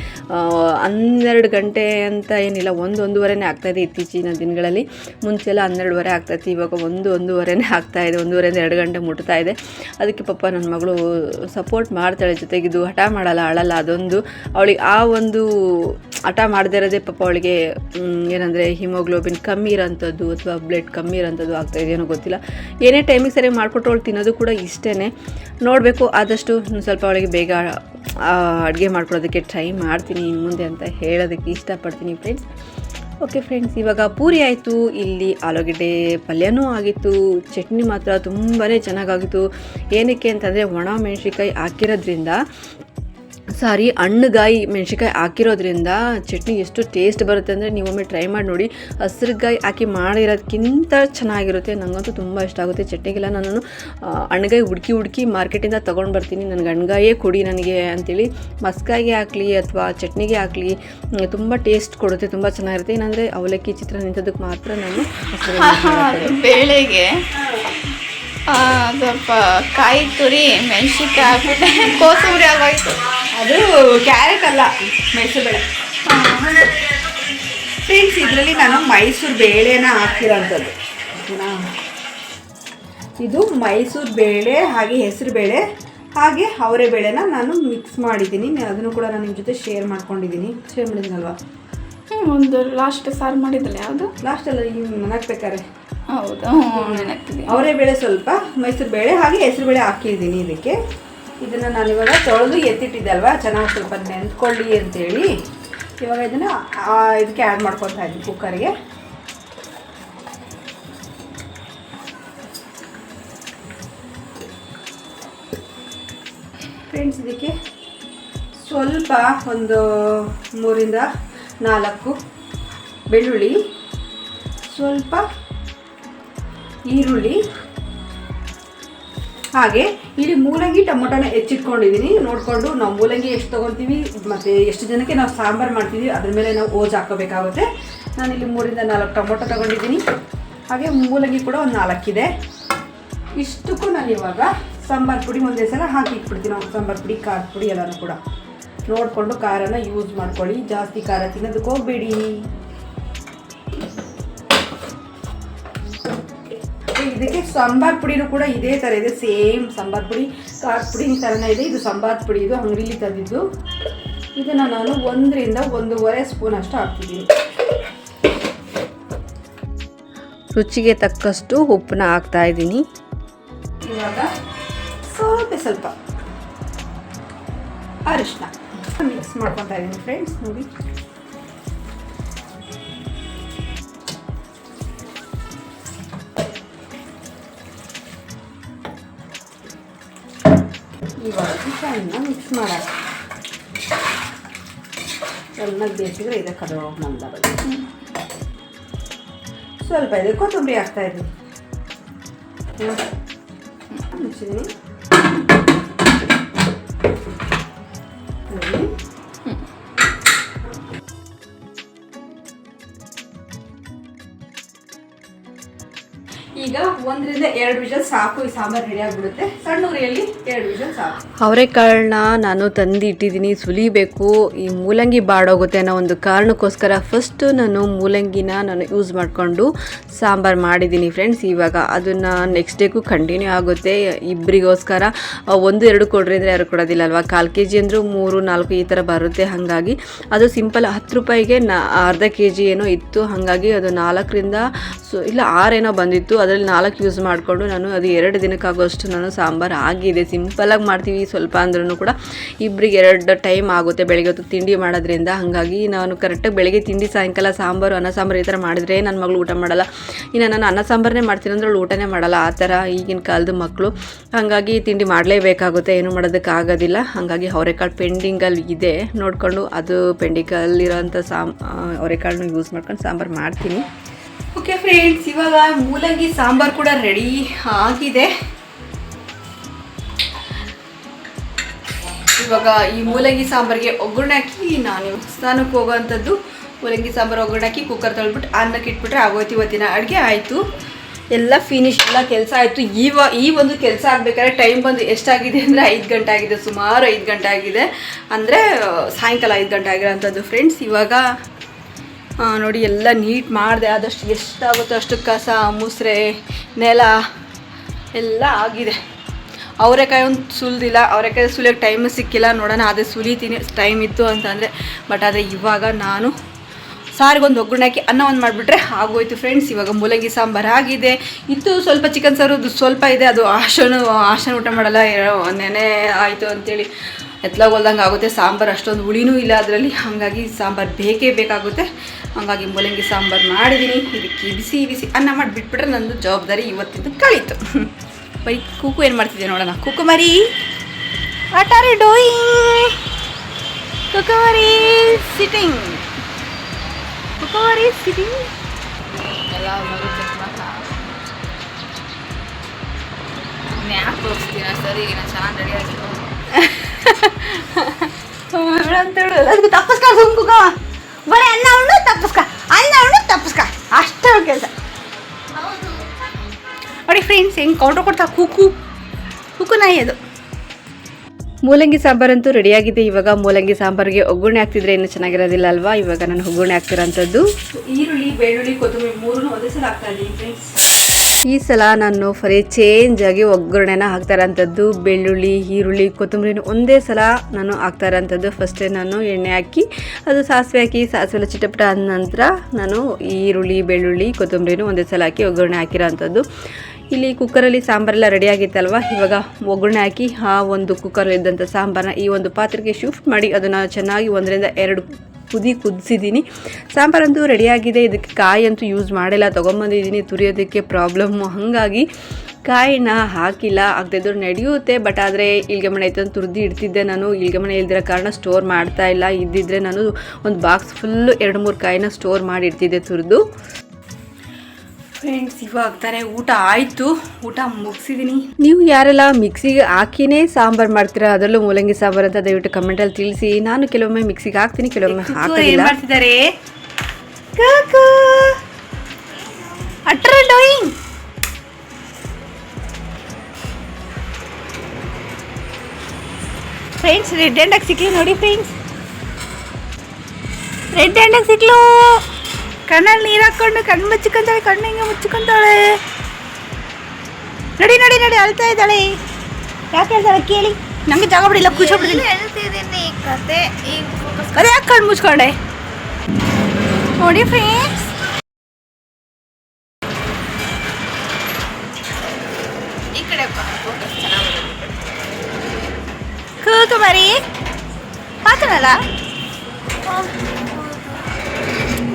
ಹನ್ನೆರಡು ಗಂಟೆ ಅಂತ ಏನಿಲ್ಲ, ಒಂದು ಒಂದೂವರೆನೇ ಆಗ್ತಾಯಿದೆ ಇತ್ತೀಚಿನ ದಿನಗಳಲ್ಲಿ. ಮುಂಚೆಲ್ಲ ಹನ್ನೆರಡುವರೆ ಆಗ್ತಾಯಿತ್ತು ಇವಾಗ ಒಂದು ಒಂದೂವರೆನೇ ಆಗ್ತಾಯಿದೆ ಒಂದೂವರೆಯಿಂದ ಎರಡು ಗಂಟೆ ಮುಟ್ತಾ ಇದೆ. ಅದಕ್ಕೆ ಪಾಪ ನನ್ನ ಮಗಳು ಸಪೋರ್ಟ್ ಮಾಡ್ತಾಳೆ. ಜೊತೆಗೆ ಇದು ಹಠ ಮಾಡಲ್ಲ, ಅಳಲ್ಲ, ಅದೊಂದು. ಅವಳಿಗೆ ಆ ಒಂದು ಹಠ ಮಾಡದೇ ಇರೋದೇ ಪಾಪ ಅವಳಿಗೆ ಏನಂದರೆ ಹಿಮೋಗ್ಲೋಬಿನ್ ಕಮ್ಮಿ ಇರೋಂಥದ್ದು ಅಥವಾ ಬ್ಲಡ್ ಕಮ್ಮಿ ಇರೋಂಥದ್ದು ಆಗ್ತಾ ಇದೆಯೇನೋ ಗೊತ್ತಿಲ್ಲ. ಏನೇ ಟೈಮಿಗೆ ಸರಿಯಾಗಿ ಮಾಡಿಕೊಟ್ಟು ಅವಳು ತಿನ್ನೋದು ಕೂಡ ಇಷ್ಟೇ ನೋಡಬೇಕು, ಆದಷ್ಟು ಸ್ವಲ್ಪ ಅವಳಿಗೆ ಬೇಗ ಅಡುಗೆ ಮಾಡ್ಕೊಡೋದಕ್ಕೆ ಟ್ರೈ ಮಾಡ್ತೀನಿ ಇನ್ನು ಮುಂದೆ ಅಂತ ಹೇಳೋದಕ್ಕೆ ಇಷ್ಟಪಡ್ತೀನಿ ಫ್ರೆಂಡ್ಸ್ ಓಕೆ ಫ್ರೆಂಡ್ಸ್ ಇವಾಗ ಪೂರಿ ಆಯಿತು. ಇಲ್ಲಿ ಆಲೂಗಡ್ಡೆ ಪಲ್ಯನೂ ಆಗಿತ್ತು. ಚಟ್ನಿ ಮಾತ್ರ ತುಂಬಾ ಚೆನ್ನಾಗಾಗಿತ್ತು. ಏನಕ್ಕೆ ಅಂತಂದರೆ ಒಣ ಮೆಣಸಿನ್ಕಾಯಿ ಹಾಕಿರೋದ್ರಿಂದ ಸಾರಿ ಹಣ್ಣುಗಾಯಿ ಮೆಣಸಿನ್ಕಾಯಿ ಹಾಕಿರೋದ್ರಿಂದ ಚಟ್ನಿ ಎಷ್ಟು ಟೇಸ್ಟ್ ಬರುತ್ತೆ ಅಂದರೆ ನೀವೊಮ್ಮೆ ಟ್ರೈ ಮಾಡಿ ನೋಡಿ. ಹಸಿರುಗಾಯಿ ಹಾಕಿ ಮಾಡಿರೋದಕ್ಕಿಂತ ಚೆನ್ನಾಗಿರುತ್ತೆ. ನನಗಂತೂ ತುಂಬ ಇಷ್ಟ ಆಗುತ್ತೆ ಚಟ್ನಿಗೆಲ್ಲ. ನಾನು ಹಣ್ಣುಗಾಯಿ ಹುಡುಕಿ ಹುಡುಕಿ ಮಾರ್ಕೆಟಿಂದ ತೊಗೊಂಡು ಬರ್ತೀನಿ. ನನಗೆ ಹಣ್ಣುಗಾಯೇ ಕೊಡಿ ನನಗೆ ಅಂತೇಳಿ. ಮಸ್ಕಾಯಿಗೆ ಹಾಕಲಿ ಅಥವಾ ಚಟ್ನಿಗೆ ಹಾಕಲಿ ತುಂಬ ಟೇಸ್ಟ್ ಕೊಡುತ್ತೆ, ತುಂಬ ಚೆನ್ನಾಗಿರುತ್ತೆ. ಏನಂದರೆ ಅವಲಕ್ಕಿ ಚಿತ್ರ ನಿಂತದಕ್ಕೆ ಮಾತ್ರ ನಾನು ಬೇಳೆಗೆ. ಸ್ವಲ್ಪ ಕಾಯಿ ತುರಿ, ಮೆಣಸಿನ್ಕಾಯಿ ಕೋಸಂಬರಿ ಆಗೋಯ್ತು. ಅದು ಕ್ಯಾರೆಟ್ ಅಲ್ಲ ಬೇಳೆ ಫ್ರೆಂಡ್ಸ್ ಇದರಲ್ಲಿ ನಾನು ಮೈಸೂರು ಬೇಳೆನ ಹಾಕಿರೋಂಥದ್ದು ಇದು ಮೈಸೂರು ಬೇಳೆ, ಹಾಗೆ ಹೆಸರು ಬೇಳೆ, ಹಾಗೆ ಅವರೆ ಬೇಳೆನ ನಾನು ಮಿಕ್ಸ್ ಮಾಡಿದ್ದೀನಿ. ಅದನ್ನು ಕೂಡ ನಾನು ನಿಮ್ಮ ಜೊತೆ ಶೇರ್ ಮಾಡ್ಕೊಂಡಿದ್ದೀನಿ. ಶೇರ್ ಮಾಡಿದ್ದೀನಲ್ವಾ ಒಂದು ಲಾಸ್ಟ್ ಸಾರು ಮಾಡಿದ್ರಲ್ಲ ಯಾವುದು? ಲಾಸ್ಟಲ್ಲ ಈಗ ನೆನಕ್ಬೇಕಾರೆ ಹೌದು ನೆನಪಿದೆ. ಅವರೇ ಬೇಳೆ ಸ್ವಲ್ಪ ಮೈಸೂರು ಬೇಳೆ ಹಾಗೆ ಹೆಸರು ಬೇಳೆ ಹಾಕಿದ್ದೀನಿ ಇದಕ್ಕೆ. ಇದನ್ನು ನಾನು ಇವಾಗ ತೊಳೆದು ಎತ್ತಿಟ್ಟಿದ್ದೆ ಅಲ್ವಾ ಚೆನ್ನಾಗಿ ಸ್ವಲ್ಪ ನೆನ್ಕೊಳ್ಳಿ ಅಂತೇಳಿ. ಇವಾಗ ಇದನ್ನು ಇದಕ್ಕೆ ಆ್ಯಡ್ ಮಾಡ್ಕೊತಾ ಇದ್ದೀನಿ ಕುಕ್ಕರ್ಗೆ ಫ್ರೆಂಡ್ಸ್ ಇದಕ್ಕೆ ಸ್ವಲ್ಪ ಒಂದು ಮೂರಿಂದ ನಾಲ್ಕು. ಬೆಳ್ಳುಳ್ಳಿ. ಸ್ವಲ್ಪ ಈರುಳ್ಳಿ. ಹಾಗೆ ಇಲ್ಲಿ ಮೂಲಂಗಿ ಟೊಮೊಟೊನ ಹೆಚ್ಚಿಟ್ಕೊಂಡಿದ್ದೀನಿ ನೋಡಿಕೊಂಡು ನಾವು ಮೂಲಂಗಿ ಎಷ್ಟು ತೊಗೊಳ್ತೀವಿ, ಮತ್ತು ಎಷ್ಟು ಜನಕ್ಕೆ ನಾವು ಸಾಂಬಾರು ಮಾಡ್ತೀವಿ, ಅದ್ರ ಮೇಲೆ ನಾವು ಓಜ್ ಹಾಕೋಬೇಕಾಗುತ್ತೆ. ನಾನಿಲ್ಲಿ ಮೂರಿಂದ ನಾಲ್ಕು ಟೊಮೊಟೊ ತೊಗೊಂಡಿದ್ದೀನಿ. ಹಾಗೆ ಮೂಲಂಗಿ ಕೂಡ ಒಂದು ನಾಲ್ಕಿದೆ. ಇಷ್ಟಕ್ಕೂ ನಾನು ಇವಾಗ ಸಾಂಬಾರು ಪುಡಿ ಒಂದೇ ಸಲ ಹಾಕಿ ಇಟ್ಬಿಡ್ತೀನಿ. ನಾವು ಸಾಂಬಾರು ಪುಡಿ, ಖಾರ ಪುಡಿ ಎಲ್ಲನೂ ಕೂಡ. ನೋಡಿಕೊಂಡು ಖಾರನ ಯೂಸ್ ಮಾಡ್ಕೊಳ್ಳಿ. ಜಾಸ್ತಿ ಖಾರ ತಿನ್ನೋದಕ್ಕೆ ಹೋಗ್ಬೇಡಿ. ಇದಕ್ಕೆ ಸಾಂಬಾರ್ ಪುಡಿನೂ ಕೂಡ ಇದೇ ಥರ ಇದೆ. ಸೇಮ್ ಸಾಂಬಾರ್ ಪುಡಿ, ಖಾರ ಪುಡಿ ಥರನೇ ಇದೆ. ಇದು ಸಾಂಬಾರ್ ಪುಡಿ, ಇದು ಅಂಗಡಿಲಿ ತಂದಿದ್ದು. ಇದನ್ನು ನಾನು ಒಂದರಿಂದ ಒಂದೂವರೆ ಸ್ಪೂನ್ ಅಷ್ಟು ಹಾಕ್ತಿದ್ದೀನಿ ರುಚಿಗೆ ತಕ್ಕಷ್ಟು ಉಪ್ಪನ್ನ ಹಾಕ್ತಾ ಇದ್ದೀನಿ. ಇವಾಗ ಸ್ವಲ್ಪ ಸ್ವಲ್ಪ ಅರಿಶಿನ ಮಿಕ್ಸ್ ಮಾಡ್ಕೊತಾ ಇದ್ದೀನಿ ಫ್ರೆಂಡ್ಸ್ ನೋಡಿ ಇವಾಗ ಚೆನ್ನಾಗಿ ಮಿಕ್ಸ್ ಮಾಡೋಣ ಚೆನ್ನಾಗಿ ಬೇಯಿಸಿದ್ರೆ ಇದೆ ಕಡೆ ಮಂದ ಸ್ವಲ್ಪ ಇದೆ ಕೊತ್ತಂಬರಿ ಹಾಕ್ತಾ ಇದ್ದೀನಿ ಮುಚ್ಚಿದ್ದೀನಿ ಒಂದರಿಂದ ಎರಡು ವಿಷಲ್ ಸಾಕು, ಈ ಸಾಂಬಾರು ರೆಡಿ ಆಗಿಬಿಡುತ್ತೆ. ಸಣ್ಣ ಉರಿಯಲ್ಲಿ ಎರಡು ವಿಷಲ್ ಸಾಕು. ಅವರೆಕಾಳನ್ನ ನಾನು ತಂದು ಇಟ್ಟಿದ್ದೀನಿ ಸುಲಿಬೇಕು. ಈ ಮೂಲಂಗಿ ಬಾಡೋಗುತ್ತೆ ಅನ್ನೋ ಒಂದು ಕಾರಣಕ್ಕೋಸ್ಕರ ಫಸ್ಟು ನಾನು ಮೂಲಂಗಿನ ನಾನು ಯೂಸ್ ಮಾಡಿಕೊಂಡು ಸಾಂಬಾರು ಮಾಡಿದ್ದೀನಿ ಫ್ರೆಂಡ್ಸ್ ಇವಾಗ ಅದನ್ನು ನೆಕ್ಸ್ಟ್ ಡೇಗೂ ಕಂಟಿನ್ಯೂ ಆಗುತ್ತೆ. ಇಬ್ಬರಿಗೋಸ್ಕರ ಒಂದು ಎರಡು ಕೊಡ್ರಿ ಅಂದರೆ ಯಾರು ಕೊಡೋದಿಲ್ಲ ಅಲ್ವಾ ಕಾಲು ಕೆ ಜಿ ಅಂದರೂ ಮೂರು, ನಾಲ್ಕು ಈ ಥರ ಬರುತ್ತೆ ಹಾಗಾಗಿ. ಅದು ಸಿಂಪಲ್ ಹತ್ತು ರೂಪಾಯಿಗೆ ನಾ, ಅರ್ಧ ಕೆ ಜಿ ಏನೋ ಇತ್ತು. ಹಾಗಾಗಿ ಅದು ನಾಲ್ಕರಿಂದ, ಸೊ, ಇಲ್ಲ ಆರೇನೋ ಬಂದಿತ್ತು. ಅದರಲ್ಲಿ ನಾಲ್ಕು ಯೂಸ್ ಮಾಡಿಕೊಂಡು ನಾನು ಅದು ಎರಡು ದಿನಕ್ಕಾಗೋಷ್ಟು ನಾನು ಸಾಂಬಾರು ಆಗಿದೆ. ಸಿಂಪಲಾಗಿ ಮಾಡ್ತೀವಿ. ಸ್ವಲ್ಪ ಅಂದ್ರೂ ಕೂಡ ಇಬ್ಬರಿಗೆ ಎರಡು ಟೈಮ್ ಆಗುತ್ತೆ ಬೆಳಗ್ಗೆ ಹೊತ್ತು ತಿಂಡಿ ಮಾಡೋದ್ರಿಂದ. ಹಾಗಾಗಿ ನಾನು ಕರೆಕ್ಟಾಗಿ ಬೆಳಗ್ಗೆ ತಿಂಡಿ, ಸಾಯಂಕಾಲ ಸಾಂಬಾರು, ಅನ್ನ ಸಾಂಬಾರು ಈ ಥರ ಮಾಡಿದ್ರೆ ನನ್ನ ಮಗಳು ಊಟ ಮಾಡಲ್ಲ. ಇನ್ನು ನಾನು ಅನ್ನ ಸಾಂಬಾರನ್ನೇ ಮಾಡ್ತೀನಿ ಅಂದ್ರೆ ಊಟನೇ ಮಾಡಲ್ಲ. ಆ ಥರ ಈಗಿನ ಕಾಲದ ಮಕ್ಕಳು ಹಾಗಾಗಿ ತಿಂಡಿ ಮಾಡಲೇಬೇಕಾಗುತ್ತೆ. ಏನು ಮಾಡೋದಕ್ಕಾಗೋದಿಲ್ಲ ಹಾಗಾಗಿ ಅವರೆಕಾಳು ಪೆಂಡಿಂಗಲ್ಲಿ ಇದೆ. ನೋಡಿಕೊಂಡು ಅದು ಪೆಂಡಿಂಗಲ್ಲಿರೋಂಥ ಸಾಂ ಅವರೆಕಾಳನ್ನ ಯೂಸ್ ಮಾಡ್ಕೊಂಡು ಸಾಂಬಾರು ಮಾಡ್ತೀನಿ. ಓಕೆ ಫ್ರೆಂಡ್ಸ್ ಇವಾಗ ಮೂಲಂಗಿ ಸಾಂಬಾರು ಕೂಡ ರೆಡಿ ಆಗಿದೆ. ಇವಾಗ ಈ ಮೂಲಂಗಿ ಸಾಂಬಾರಿಗೆ ಒಗ್ಗರಣೆ ಹಾಕಿ ನಾನು ಸ್ನಾನಕ್ಕೆ ಹೋಗೋವಂಥದ್ದು. ಮೂಲಂಗಿ ಸಾಂಬಾರು ಒಗ್ಗರಣೆ ಹಾಕಿ ಕುಕ್ಕರ್ ತೊಳ್ಬಿಟ್ಟು ಅನ್ನಕ್ಕೆ ಇಟ್ಬಿಟ್ರೆ ಆಗೋಯ್ತು ಇವತ್ತಿನ ಅಡುಗೆ ಆಯಿತು. ಎಲ್ಲ ಫಿನಿಶ್ ಎಲ್ಲ ಕೆಲಸ ಆಯಿತು. ಈವ ಈ ಒಂದು ಕೆಲಸ ಆಗಬೇಕಾದ್ರೆ ಟೈಮ್ ಬಂದು ಎಷ್ಟಾಗಿದೆ ಅಂದರೆ ಐದು ಗಂಟೆ ಆಗಿದೆ, ಸುಮಾರು ಐದು ಗಂಟೆ ಆಗಿದೆ. ಅಂದರೆ, ಸಾಯಂಕಾಲ ಐದು ಗಂಟೆ ಆಗಿರೋಂಥದ್ದು ಫ್ರೆಂಡ್ಸ್ ಇವಾಗ ನೋಡಿ, ಎಲ್ಲ ನೀಟ್ ಮಾಡಿದೆ. ಆದಷ್ಟು ಎಷ್ಟಾಗುತ್ತೋ ಅಷ್ಟು ಕಸ, ಮುಸ್ರೆ, ನೆಲ ಎಲ್ಲ ಆಗಿದೆ. ಅವರೆಕಾಯಿ ಒಂದು ಸುಲಿದಿಲ್ಲ. ಅವರೆಕಾಯಿ ಸುಲಿಯೋಕ್ಕೆ ಟೈಮ್ ಸಿಕ್ಕಿಲ್ಲ. ನೋಡೋಣ, ಅದೇ ಸುಲಿತೀನಿ. ಟೈಮ್ ಇತ್ತು ಅಂತಂದರೆ ಬಟ್ ಆದರೆ ಇವಾಗ ನಾನು ಸಾರಿಗೊಂದು ಹಾಕಿ ಅನ್ನ ಒಂದು ಮಾಡಿಬಿಟ್ರೆ ಆಗೋಯ್ತು ಫ್ರೆಂಡ್ಸ್ ಇವಾಗ ಮೂಲಂಗಿ ಸಾಂಬಾರು ಆಗಿದೆ. ಇತ್ತು ಸ್ವಲ್ಪ ಚಿಕನ್ ಸಾರು, ಸ್ವಲ್ಪ ಇದೆ. ಅದು ಆಶನು, ಆಶನ ಊಟ ಮಾಡಲ್ಲ. ನೆನೆ ಆಯಿತು ಅಂತೇಳಿ. ಎತ್ಲಾಗೊಲ್ದಂಗೆ ಆಗುತ್ತೆ. ಸಾಂಬಾರು ಅಷ್ಟೊಂದು ಹುಳಿನೂ ಇಲ್ಲ ಅದರಲ್ಲಿ. ಹಾಗಾಗಿ ಸಾಂಬಾರು ಬೇಕೇ ಬೇಕಾಗುತ್ತೆ. ಹಾಗಾಗಿ ಮೂಲಂಗಿ ಸಾಂಬಾರು ಮಾಡಿದ್ದೀನಿ. ಇದಕ್ಕೆ ಬಿಸಿ ಬಿಸಿ ಅನ್ನ ಮಾಡಿಬಿಟ್ಬಿಟ್ರೆ ನಂದು ಜವಾಬ್ದಾರಿ ಇವತ್ತಿದ್ದು ಕಳೀತು. ಬರೀ ಕೂಕು ಏನು ಮಾಡ್ತಿದ್ದೆ ನೋಡೋಣ. ಕುಕುಮರಿ ವಾಟ್ ಆರ್ ಯು ಡೂಯಿಂಗ್ ಕುಕುಮರಿ ಸಿಟಿಂಗ್ ಸಿಟ್ಟಿಂಗ್ ಸಿಟಿಂಗ್ ಎಲ್ಲ ಮಗು ಚೆಕ್ ಮಾಡ್ತಾ. ತೋರಿಸ್ತೀನಿ ಸರಿ ನಾನು ಚೆನ್ನಾಗಿ ರೆಡಿ ಆಗಿತ್ತು ಅಂತ ಹೇಳು ಅದಕ್ಕೆ ತಪ್ಪಿಸ್ಕ ಸುಮ್ಕುಕ ಬರೀ ಅನ್ನ ಉಣ್ಣು ತಪ್ಪಿಸ್ಕ. ಅನ್ನ ಉಣ್ಣು ತಪ್ಪಿಸ್ಕ. ಅಷ್ಟೇ ಕೆಲಸ. ನೋಡಿ ಫ್ರೆಂಡ್ಸ್ ಹೆಂಗೆ ಕೌಂಟ್ರ್ ಕೊಡ್ತಾ ಕುಕ್ಕು ಕುಕ್ಕು ನಾಯಿ ಅದು. ಮೂಲಂಗಿ ಸಾಂಬಾರಂತೂ ರೆಡಿಯಾಗಿದೆ ಇವಾಗ ಮೂಲಂಗಿ ಸಾಂಬಾರಿಗೆ ಒಗ್ಗರಣೆ ಹಾಕ್ತಿದ್ರೆ ಇನ್ನೂ ಚೆನ್ನಾಗಿರೋದಿಲ್ಲ ಅಲ್ವಾ? ಇವಾಗ ನಾನು ಒಗ್ಗರಣೆ ಹಾಕ್ತಿರೋಂಥದ್ದು. ಈರುಳ್ಳಿ ಬೆಳ್ಳುಳ್ಳಿ ಕೊತ್ತಂಬರಿ ಮೂರನ್ನು ಒಂದೇ ಸಲ ಹಾಕ್ತಾ ಇದ್ದೀನಿ ಫ್ರೆಂಡ್ಸ್ ಈ ಸಲ ನಾನು ಫರಿ ಚೇಂಜ್ ಆಗಿ ಒಗ್ಗರಣೆನ ಹಾಕ್ತಾ ಇರೋಂಥದ್ದು ಬೆಳ್ಳುಳ್ಳಿ, ಈರುಳ್ಳಿ, ಕೊತ್ತಂಬರಿನ ಒಂದೇ ಸಲ ನಾನು ಹಾಕ್ತಾ ಇರೋಂಥದ್ದು ಫಸ್ಟೇ ನಾನು ಎಣ್ಣೆ ಹಾಕಿ, ಅದು ಸಾಸಿವೆ ಹಾಕಿ, ಸಾಸಿವೆ ಚಿಟಪಟ ಆದ ನಂತರ ನಾನು ಈರುಳ್ಳಿ, ಬೆಳ್ಳುಳ್ಳಿ, ಕೊತ್ತಂಬರಿನೂ ಒಂದೇ ಸಲ ಹಾಕಿ ಒಗ್ಗರಣೆ ಹಾಕಿರೋಂಥದ್ದು. ಇಲ್ಲಿ ಕುಕ್ಕರಲ್ಲಿ ಸಾಂಬಾರೆಲ್ಲ ರೆಡಿ ಆಗಿತ್ತಲ್ವ? ಇವಾಗ ಒಗ್ಗರಣೆ ಹಾಕಿ ಆ ಒಂದು ಕುಕ್ಕರಲ್ಲಿ ಇದ್ದಂಥ ಸಾಂಬಾರನ್ನ ಈ ಒಂದು ಪಾತ್ರೆಗೆ ಶಿಫ್ಟ್ ಮಾಡಿ ಅದನ್ನು ಚೆನ್ನಾಗಿ ಒಂದರಿಂದ ಎರಡು ಕುದಿ ಕುದಿಸಿದ್ದೀನಿ ಸಾಂಬಾರಂತೂ ರೆಡಿಯಾಗಿದೆ ಇದಕ್ಕೆ ಕಾಯಿ ಅಂತೂ ಯೂಸ್ ಮಾಡಿಲ್ಲ. ತೊಗೊಂಬಂದಿದ್ದೀನಿ. ತುರಿಯೋದಕ್ಕೆ ಪ್ರಾಬ್ಲಮ್ಮು ಹಾಗಾಗಿ ಕಾಯಿನ ಹಾಕಿಲ್ಲ. ಆಗದಿದ್ರು ನಡೆಯುತ್ತೆ. ಬಟ್ ಆದರೆ ಇಲ್ಗೆ ಮನೆ ಐತೆ ತುರ್ದು ಇಡ್ತಿದ್ದೆ ನಾನು. ಇಲ್ಗೆ ಮನೆ ಇಲ್ದಿರೋ ಕಾರಣ ಸ್ಟೋರ್ ಮಾಡ್ತಾ ಇಲ್ಲ. ಇದ್ದಿದ್ರೆ ನಾನು ಒಂದು ಬಾಕ್ಸ್ ಫುಲ್ಲು ಎರಡು ಮೂರು ಕಾಯಿನ ಸ್ಟೋರ್ ಮಾಡಿ ಇಡ್ತಿದ್ದೆ ತುರಿದು. ಫ್ರೆಂಡ್ಸ್ ಇವಾಗ ತಾನೇ ಊಟ ಆಯ್ತು. ಊಟ ಮುಗಿಸಿದ್ದೀನಿ ನೀವು ಯಾರೆಲ್ಲ ಮಿಕ್ಸಿಗೆ ಹಾಕಿನೇ ಸಾಂಬಾರ್ ಮಾಡ್ತೀರಾ? ಅದರಲ್ಲೂ ಮೂಲಂಗಿ ಸಾಂಬಾರು ಅಂತ ದಯವಿಟ್ಟು ಕಮೆಂಟಲ್ಲಿ ತಿಳಿಸಿ. ನಾನು ಕೆಲವೊಮ್ಮೆ ಮಿಕ್ಸಿಗೆ ಹಾಕ್ತೀನಿ ಕೆಲವೊಮ್ಮೆ ಮಾಡ್ತಿದ್ದಾರೆ? ಫ್ರೆಂಡ್ಸ್ ರೆಡ್ ಹ್ಯಾಂಡಾಗಿ ಸಿಕ್ಲಿ ನೋಡಿ ಫ್ರೆಂಡ್ಸ್ ರೆಡ್ ಹ್ಯಾಂಡಾಗಿ ಸಿಕ್ಲು! ಕಣ್ಣಲ್ಲಿ ನೀರು ಹಾಕ್ಕೊಂಡು ಕಣ್ಣು ಮುಚ್ಚಿಕೊಂತಾಳೆ ಕಣ್ಣು ಹಿಂಗೆ ಮುಚ್ಚಿಕೊಂತಾಳೆ ನಡಿ ನಡಿ ನಡಿ ಅಳ್ತಾ ಇದ್ದಾಳೆ. ಯಾಕೆ ಹೇಳ್ತಾಳೆ ಕೇಳಿ. ನಮಗೆ ಜಾಗ ಬಿಡಿಲ್ಲ ಕೂಚೋಬಿಡಿಲ್ಲ ಹೇಳ್ತಿದ್ದೀನಿ ಕತೆ? ಅದೇ ಯಾಕೆ ಕಣ್ಣು ಮುಚ್ಕೊಂಡೆ? ನೋಡಿ ಫ್ರೆಂಡ್ಸ್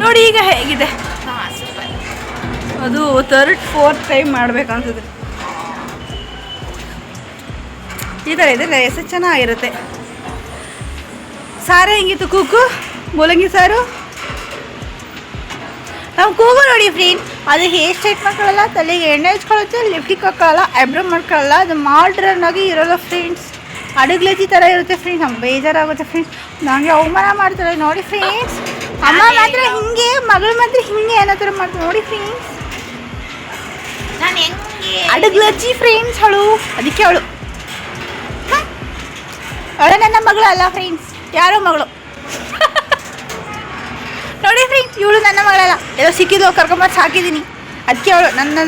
ನೋಡಿ ಈಗ ಹೇಗಿದೆ. ಅದು ತರ್ಡ್ ಫೋರ್ತ್ ಟೈಮ್ ಮಾಡ್ಬೇಕು ಅನ್ಸುತ್ತೆ. ಈ ಥರ ಇದೆ ರೈಸ್ ಚೆನ್ನಾಗಿರುತ್ತೆ. ಸಾರೇ ಹೆಂಗಿತ್ತು ಕೂಕು ಮೂಲಂಗಿ ಸಾರು? ನಾವು ಕೂಗು ನೋಡಿ ಫ್ರೆಂಡ್ ಅದು ಹೇರ್ ಸ್ಟ್ರೈಟ್ ಮಾಡ್ಕೊಳ್ಳಲ್ಲ, ತಲೆಗೆ ಎಣ್ಣೆ ಹಚ್ಕೊಳ್ಳುತ್ತೆ ಲಿಫ್ಟಿಗೆ ಹಾಕೊಳ್ಳಲ್ಲ ಐಬ್ರೋ ಮಾಡ್ಕೊಳ್ಳಲ್ಲ, ಅದು ಮಾಡ್ರನ್ ಆಗಿ ಇರೋಲ್ಲ ಫ್ರೆಂಡ್ಸ್ ಅಡುಗ್ಲತಿ ಥರ ಇರುತ್ತೆ ಫ್ರೆಂಡ್ಸ್ ನಮ್ಗೆ ಬೇಜಾರಾಗುತ್ತೆ ಫ್ರೆಂಡ್ಸ್ ನನಗೆ ಅವಮಾನ ಮಾಡ್ತಾರೆ ನೋಡಿ ಫ್ರೆಂಡ್ಸ್ ಅಮ್ಮ ಮಾತ್ರ ಹಿಂಗೆ ಮಗಳು ಮಾತ್ರ ಹಿಂಗೆ ಏನತ್ರ ಮಾಡಿ ನೋಡಿ ಫ್ರೆಂಡ್ಸ್ ನಾನು ಹೆಂಗೆ? ಅಡುಗ್ಲಜ್ಜಿ ಫ್ರೆಂಡ್ಸ್ ಅವಳು. ಅದಕ್ಕೆ ಅವಳು. ಅವಳು ನನ್ನ ಮಗಳು ಅಲ್ಲ ಫ್ರೆಂಡ್ಸ್ ಯಾರೋ ಮಗಳು. ನೋಡಿ ಫ್ರೆಂಡ್ಸ್ ಇವಳು ನನ್ನ ಮಗಳಲ್ಲ. ಎಲ್ಲ ಸಿಕ್ಕಿದ್ದು ಕರ್ಕೊಂಬಂದು ಸಾಕಿದ್ದೀನಿ. ಅದಕ್ಕೆ ಅವಳು ನನ್ನ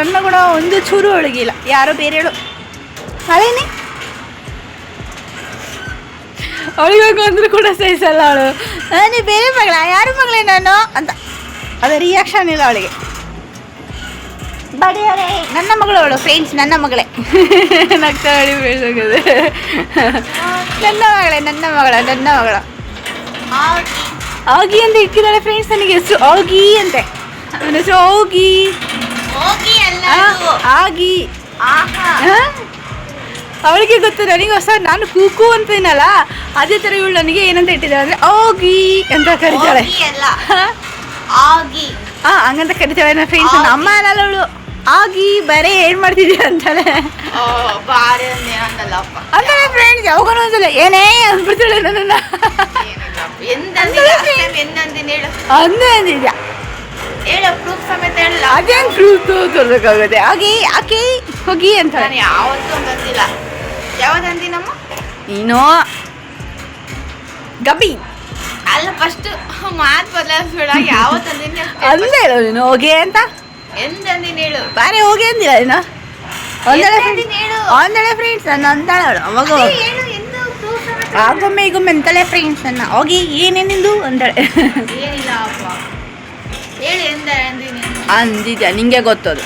ನನ್ನ ಕೂಡ ಒಂದು ಚೂರು ಅವಳಿಗಿಲ್ಲ ಯಾರೋ ಬೇರೆ ಹೇಳು ಅಳೇನಿ ಅವಳಿಗೆ ಅಂದ್ರೂ ಕೂಡ ಸಹಿಸಲ್ಲ ಅವಳು. ನೀ ಬೇರೆ ಮಗಳ ಯಾರ ಮಗಳೇ ನಾನು? ಅಂತ. ಅದು ರಿಯಾಕ್ಷನ್ ಇಲ್ಲ ಅವಳಿಗೆ. ಬಡಿಯವರೇ ನನ್ನ ಮಗಳು ಅವಳು ಫ್ರೆಂಡ್ಸ್ ನನ್ನ ಮಗಳೇ. ನಗ್ತಾ ಹೇಳಿ ಬೇಸೋಗದೆ ನನ್ನ ಮಗಳೇ ನನ್ನ ಮಗಳ ನನ್ನ ಮಗಳ. ಆಗಿ ಅಂತ ಇಟ್ಟಿದ್ದಾಳೆ ಫ್ರೆಂಡ್ಸ್ ನನಗೆ ಹೆಸರು ಆಗಿ ಅಂತೆ. ನನ್ನ ಹೆಸರು ಹೋಗಿ ಹೋಗಿ ಅಲ್ಲ ಆ, ಆಗಿ? ಅವಳಿಗೆ ಗೊತ್ತು ನನಗೆ ಹೊಸ ನಾನು ಕೂಕು ಅಂತೀನಲ್ಲ ಅದೇ ಥರ ಇವಳು ನನಗೆ ಏನಂತ ಇಟ್ಟಿದ್ದಾಳೆ ಅಂದರೆ ಹೋಗಿ ಅಂತ ಕರಿತಾಳೆ. ಆ ಹಂಗಂತ ಕರಿತಾಳೆ ನನ್ನ ಫ್ರೆಂಡ್ಸ್ ಅಮ್ಮ ಅನ್ನಲ್ಲ ಅವಳು. ಆಗಿ ಬರೇ ಏನು ಮಾಡ್ತಿದ್ದೀಯ ಅಂತಾಳೆ. ಅಂದ್ರೆ ಫ್ರೆಂಡ್ಸ್ ಯಾವಾಗನೂ ಒಂದ್ಸಲ ಏನೇ? ಅಂದ್ಬಿಡ್ತಾಳೆ ನನ್ನನ್ನು. ಅಂದೇ ಅಂದಿದ್ಯಾ ಹೇಳು. ಪ್ರೂಫ್ ಸಮೇತ ಹೇಳಲ್ಲ. ಅದೇನು ಪ್ರೂಫ್ ತೋರ್ಬೇಕಾಗುತ್ತೆ ಆಗಿ ಆಕೆ ಹೋಗಿ ಅಂತ ನಾನು ಯಾವತ್ತೂ ಅಂದಿಲ್ಲ ಯಾವ್ದಂದಿನಮ್ಮ ನೀನು ಗಬಿ ಅಲ್ಲ ಫಸ್ಟ್ ಮಾತು ಬದಲಾಯಿಸ್ಬೇಡ ಯಾವತ್ತಂದಿನಿ ಅಲ್ಲ ಹೇಳು ನೀನು ಹೋಗಿ ಅಂತ? ಎಂದಂದಿನಿ ಹೇಳು. ಬಾರೆ ಹೋಗಿ ಅಂದಿಲ್ಲ ನೀನು? ಒಂದಳೆ ಫ್ರೆಂಡ್ಸ್ ನನ್ನ ಅಂತಾಳೆ ಅವಳು ಅವಾಗ ಆಗೊಮ್ಮೆ ಈಗೊಮ್ಮೆ ಎಂತಳೆ ಫ್ರೆಂಡ್ಸ್ ಅನ್ನ. ಹೋಗಿ ಏನೇನಿಂದು ಅಂತಾಳೆ ಅಂದಿದ್ಯಾ? ನಿಂಗೆ ಗೊತ್ತದು.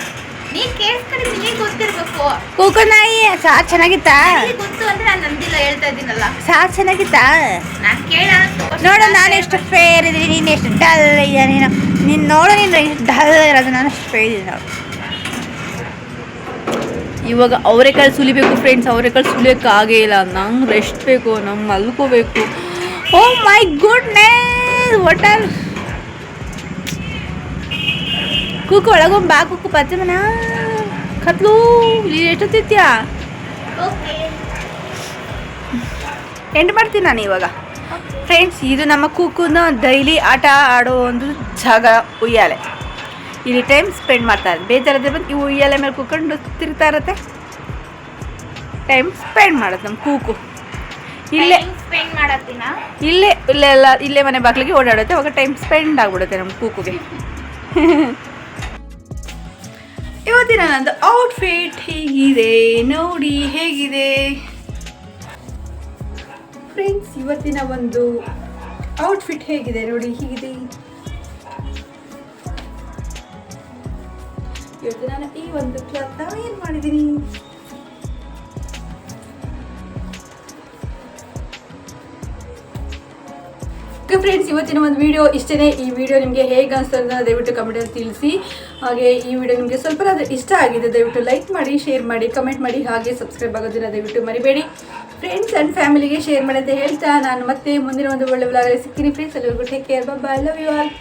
ನೀ ಕೇಳಿಸ್ಕೊಂಡು ಗೊತ್ತಿರ್ಬೇಕು. ಸಾರು ಚೆನ್ನಾಗಿತ್ತಾ? ನಿನಗೆ ಗೊತ್ತು ಅಂದ್ರೆ ನಾನು ಅಂದಿಲ್ಲ ಹೇಳ್ತಾ ಇದ್ದೀನಲ್ಲ. ಸಾರು ಚೆನ್ನಾಗಿತ್ತಾ? ನಾನು ಕೇಳ ನೋಡು ನಾನು ಎಷ್ಟು ಫೇರ್ ಇದ್ದೀನಿ ನೀನು ಎಷ್ಟು ಡಲ್ ನೀನು ನೀನು ನೋಡು ನೀನು ಎಷ್ಟು ಡಲ್ ಇರೋದು ನಾನು ಅಷ್ಟು ಫೇರ್ ಇದ್ದೀನಿ ನೋಡು. ಇವಾಗ ಅವರೆಕಾಳು ಸುಲಿಬೇಕು ಫ್ರೆಂಡ್ಸ್ ಅವರೆಕಾಳು ಆಗೇ ಇಲ್ಲ. ನಂಗೆ ರೆಸ್ಟ್ ಬೇಕು ನಂಗೆ ಮಲ್ಕೋಬೇಕು. ಓ ಮೈ ಗುಡ್ನೆಸ್ ಒಟಲ್ ಕೂಕು ಒಳಗೊಂದು ಬಾ ಕೂಕು ಪಚ್ಚಮನ ಕತ್ಲು ಇಲ್ಲಿ ಎಷ್ಟೊತ್ತಿತ್ಯಾ? ಎಂಡ್ ಮಾಡ್ತೀನಿ ನಾನು ಇವಾಗ. ಫ್ರೆಂಡ್ಸ್ ಇದು ನಮ್ಮ ಕೂಕುನ ಡೈಲಿ ಆಟ ಆಡೋ ಒಂದು ಜಾಗ ಉಯ್ಯಾಲೆ. ಇಲ್ಲಿ ಟೈಮ್ ಸ್ಪೆಂಡ್ ಮಾಡ್ತಾರೆ ಬೇಜಾರಾದ್ರೆ ಬಂದು ಈ ಉಯ್ಯಾಲೆ ಮೇಲೆ ಕೂತ್ಕೊಂಡು ತಿರ್ತಾ ಇರತ್ತೆ. ಟೈಮ್ ಸ್ಪೆಂಡ್ ಮಾಡುತ್ತೆ ನಮ್ಮ ಕೂಕು. ಇಲ್ಲೇ ಸ್ಪೆಂಡ್ ಮಾಡತ್ತಿನ? ಇಲ್ಲೇ ಇಲ್ಲೇ ಎಲ್ಲ ಇಲ್ಲೇ ಮನೆ ಬಾಗಿಲಿಗೆ ಓಡಾಡುತ್ತೆ. ಅವಾಗ ಟೈಮ್ ಸ್ಪೆಂಡ್ ಆಗ್ಬಿಡುತ್ತೆ ನಮ್ಮ ಕೂಕುಗೆ. ಇವತ್ತಿನ ನಂದು ಔಟ್ಫಿಟ್ ಹೀಗಿದೆ. ನೋಡಿ ಹೇಗಿದೆ. ಫ್ರೆಂಡ್ಸ್ ಇವತ್ತಿನ ಒಂದು ಔಟ್ಫಿಟ್ ಹೇಗಿದೆ? ನೋಡಿ ಹೀಗಿದೆ. ಇವತ್ತು ನಾನು ಈ ಒಂದು ಕ್ಲಾತ್ ಏನು ಮಾಡಿದ್ದೀನಿ? ಓಕೆ ಫ್ರೆಂಡ್ಸ್ ಇವತ್ತಿನ ಒಂದು ವಿಡಿಯೋ ಇಷ್ಟೇ ಈ ವಿಡಿಯೋ ನಿಮಗೆ ಹೇಗೆ ಅನಿಸ್ತದೆ ದಯವಿಟ್ಟು ಕಮೆಂಟಲ್ಲಿ ತಿಳಿಸಿ. ಹಾಗೆ ಈ ವಿಡಿಯೋ ನಿಮಗೆ ಸ್ವಲ್ಪ ಇಷ್ಟ ಆಗಿದೆ, ದಯವಿಟ್ಟು ಲೈಕ್ ಮಾಡಿ ಶೇರ್ ಮಾಡಿ ಕಮೆಂಟ್ ಮಾಡಿ, ಹಾಗೆ ಸಬ್ಸ್ಕ್ರೈಬ್ ಆಗೋದನ್ನ ದಯವಿಟ್ಟು ಮರಿಬೇಡಿ. ಫ್ರೆಂಡ್ಸ್ ಆ್ಯಂಡ್ ಫ್ಯಾಮಿಲಿಗೆ ಶೇರ್ ಮಾಡಿ ಅಂತ ಹೇಳ್ತಾ, ನಾನು ಮತ್ತೆ ಮುಂದಿನ ಒಂದು ಒಳ್ಳೆ ವ್ಲಾಗಲ್ಲಿ ಸಿಗ್ತೀನಿ. ಫ್ರೆಂಡ್ಸ್ ಎಲ್ಲರಿಗೂ take care bye love you all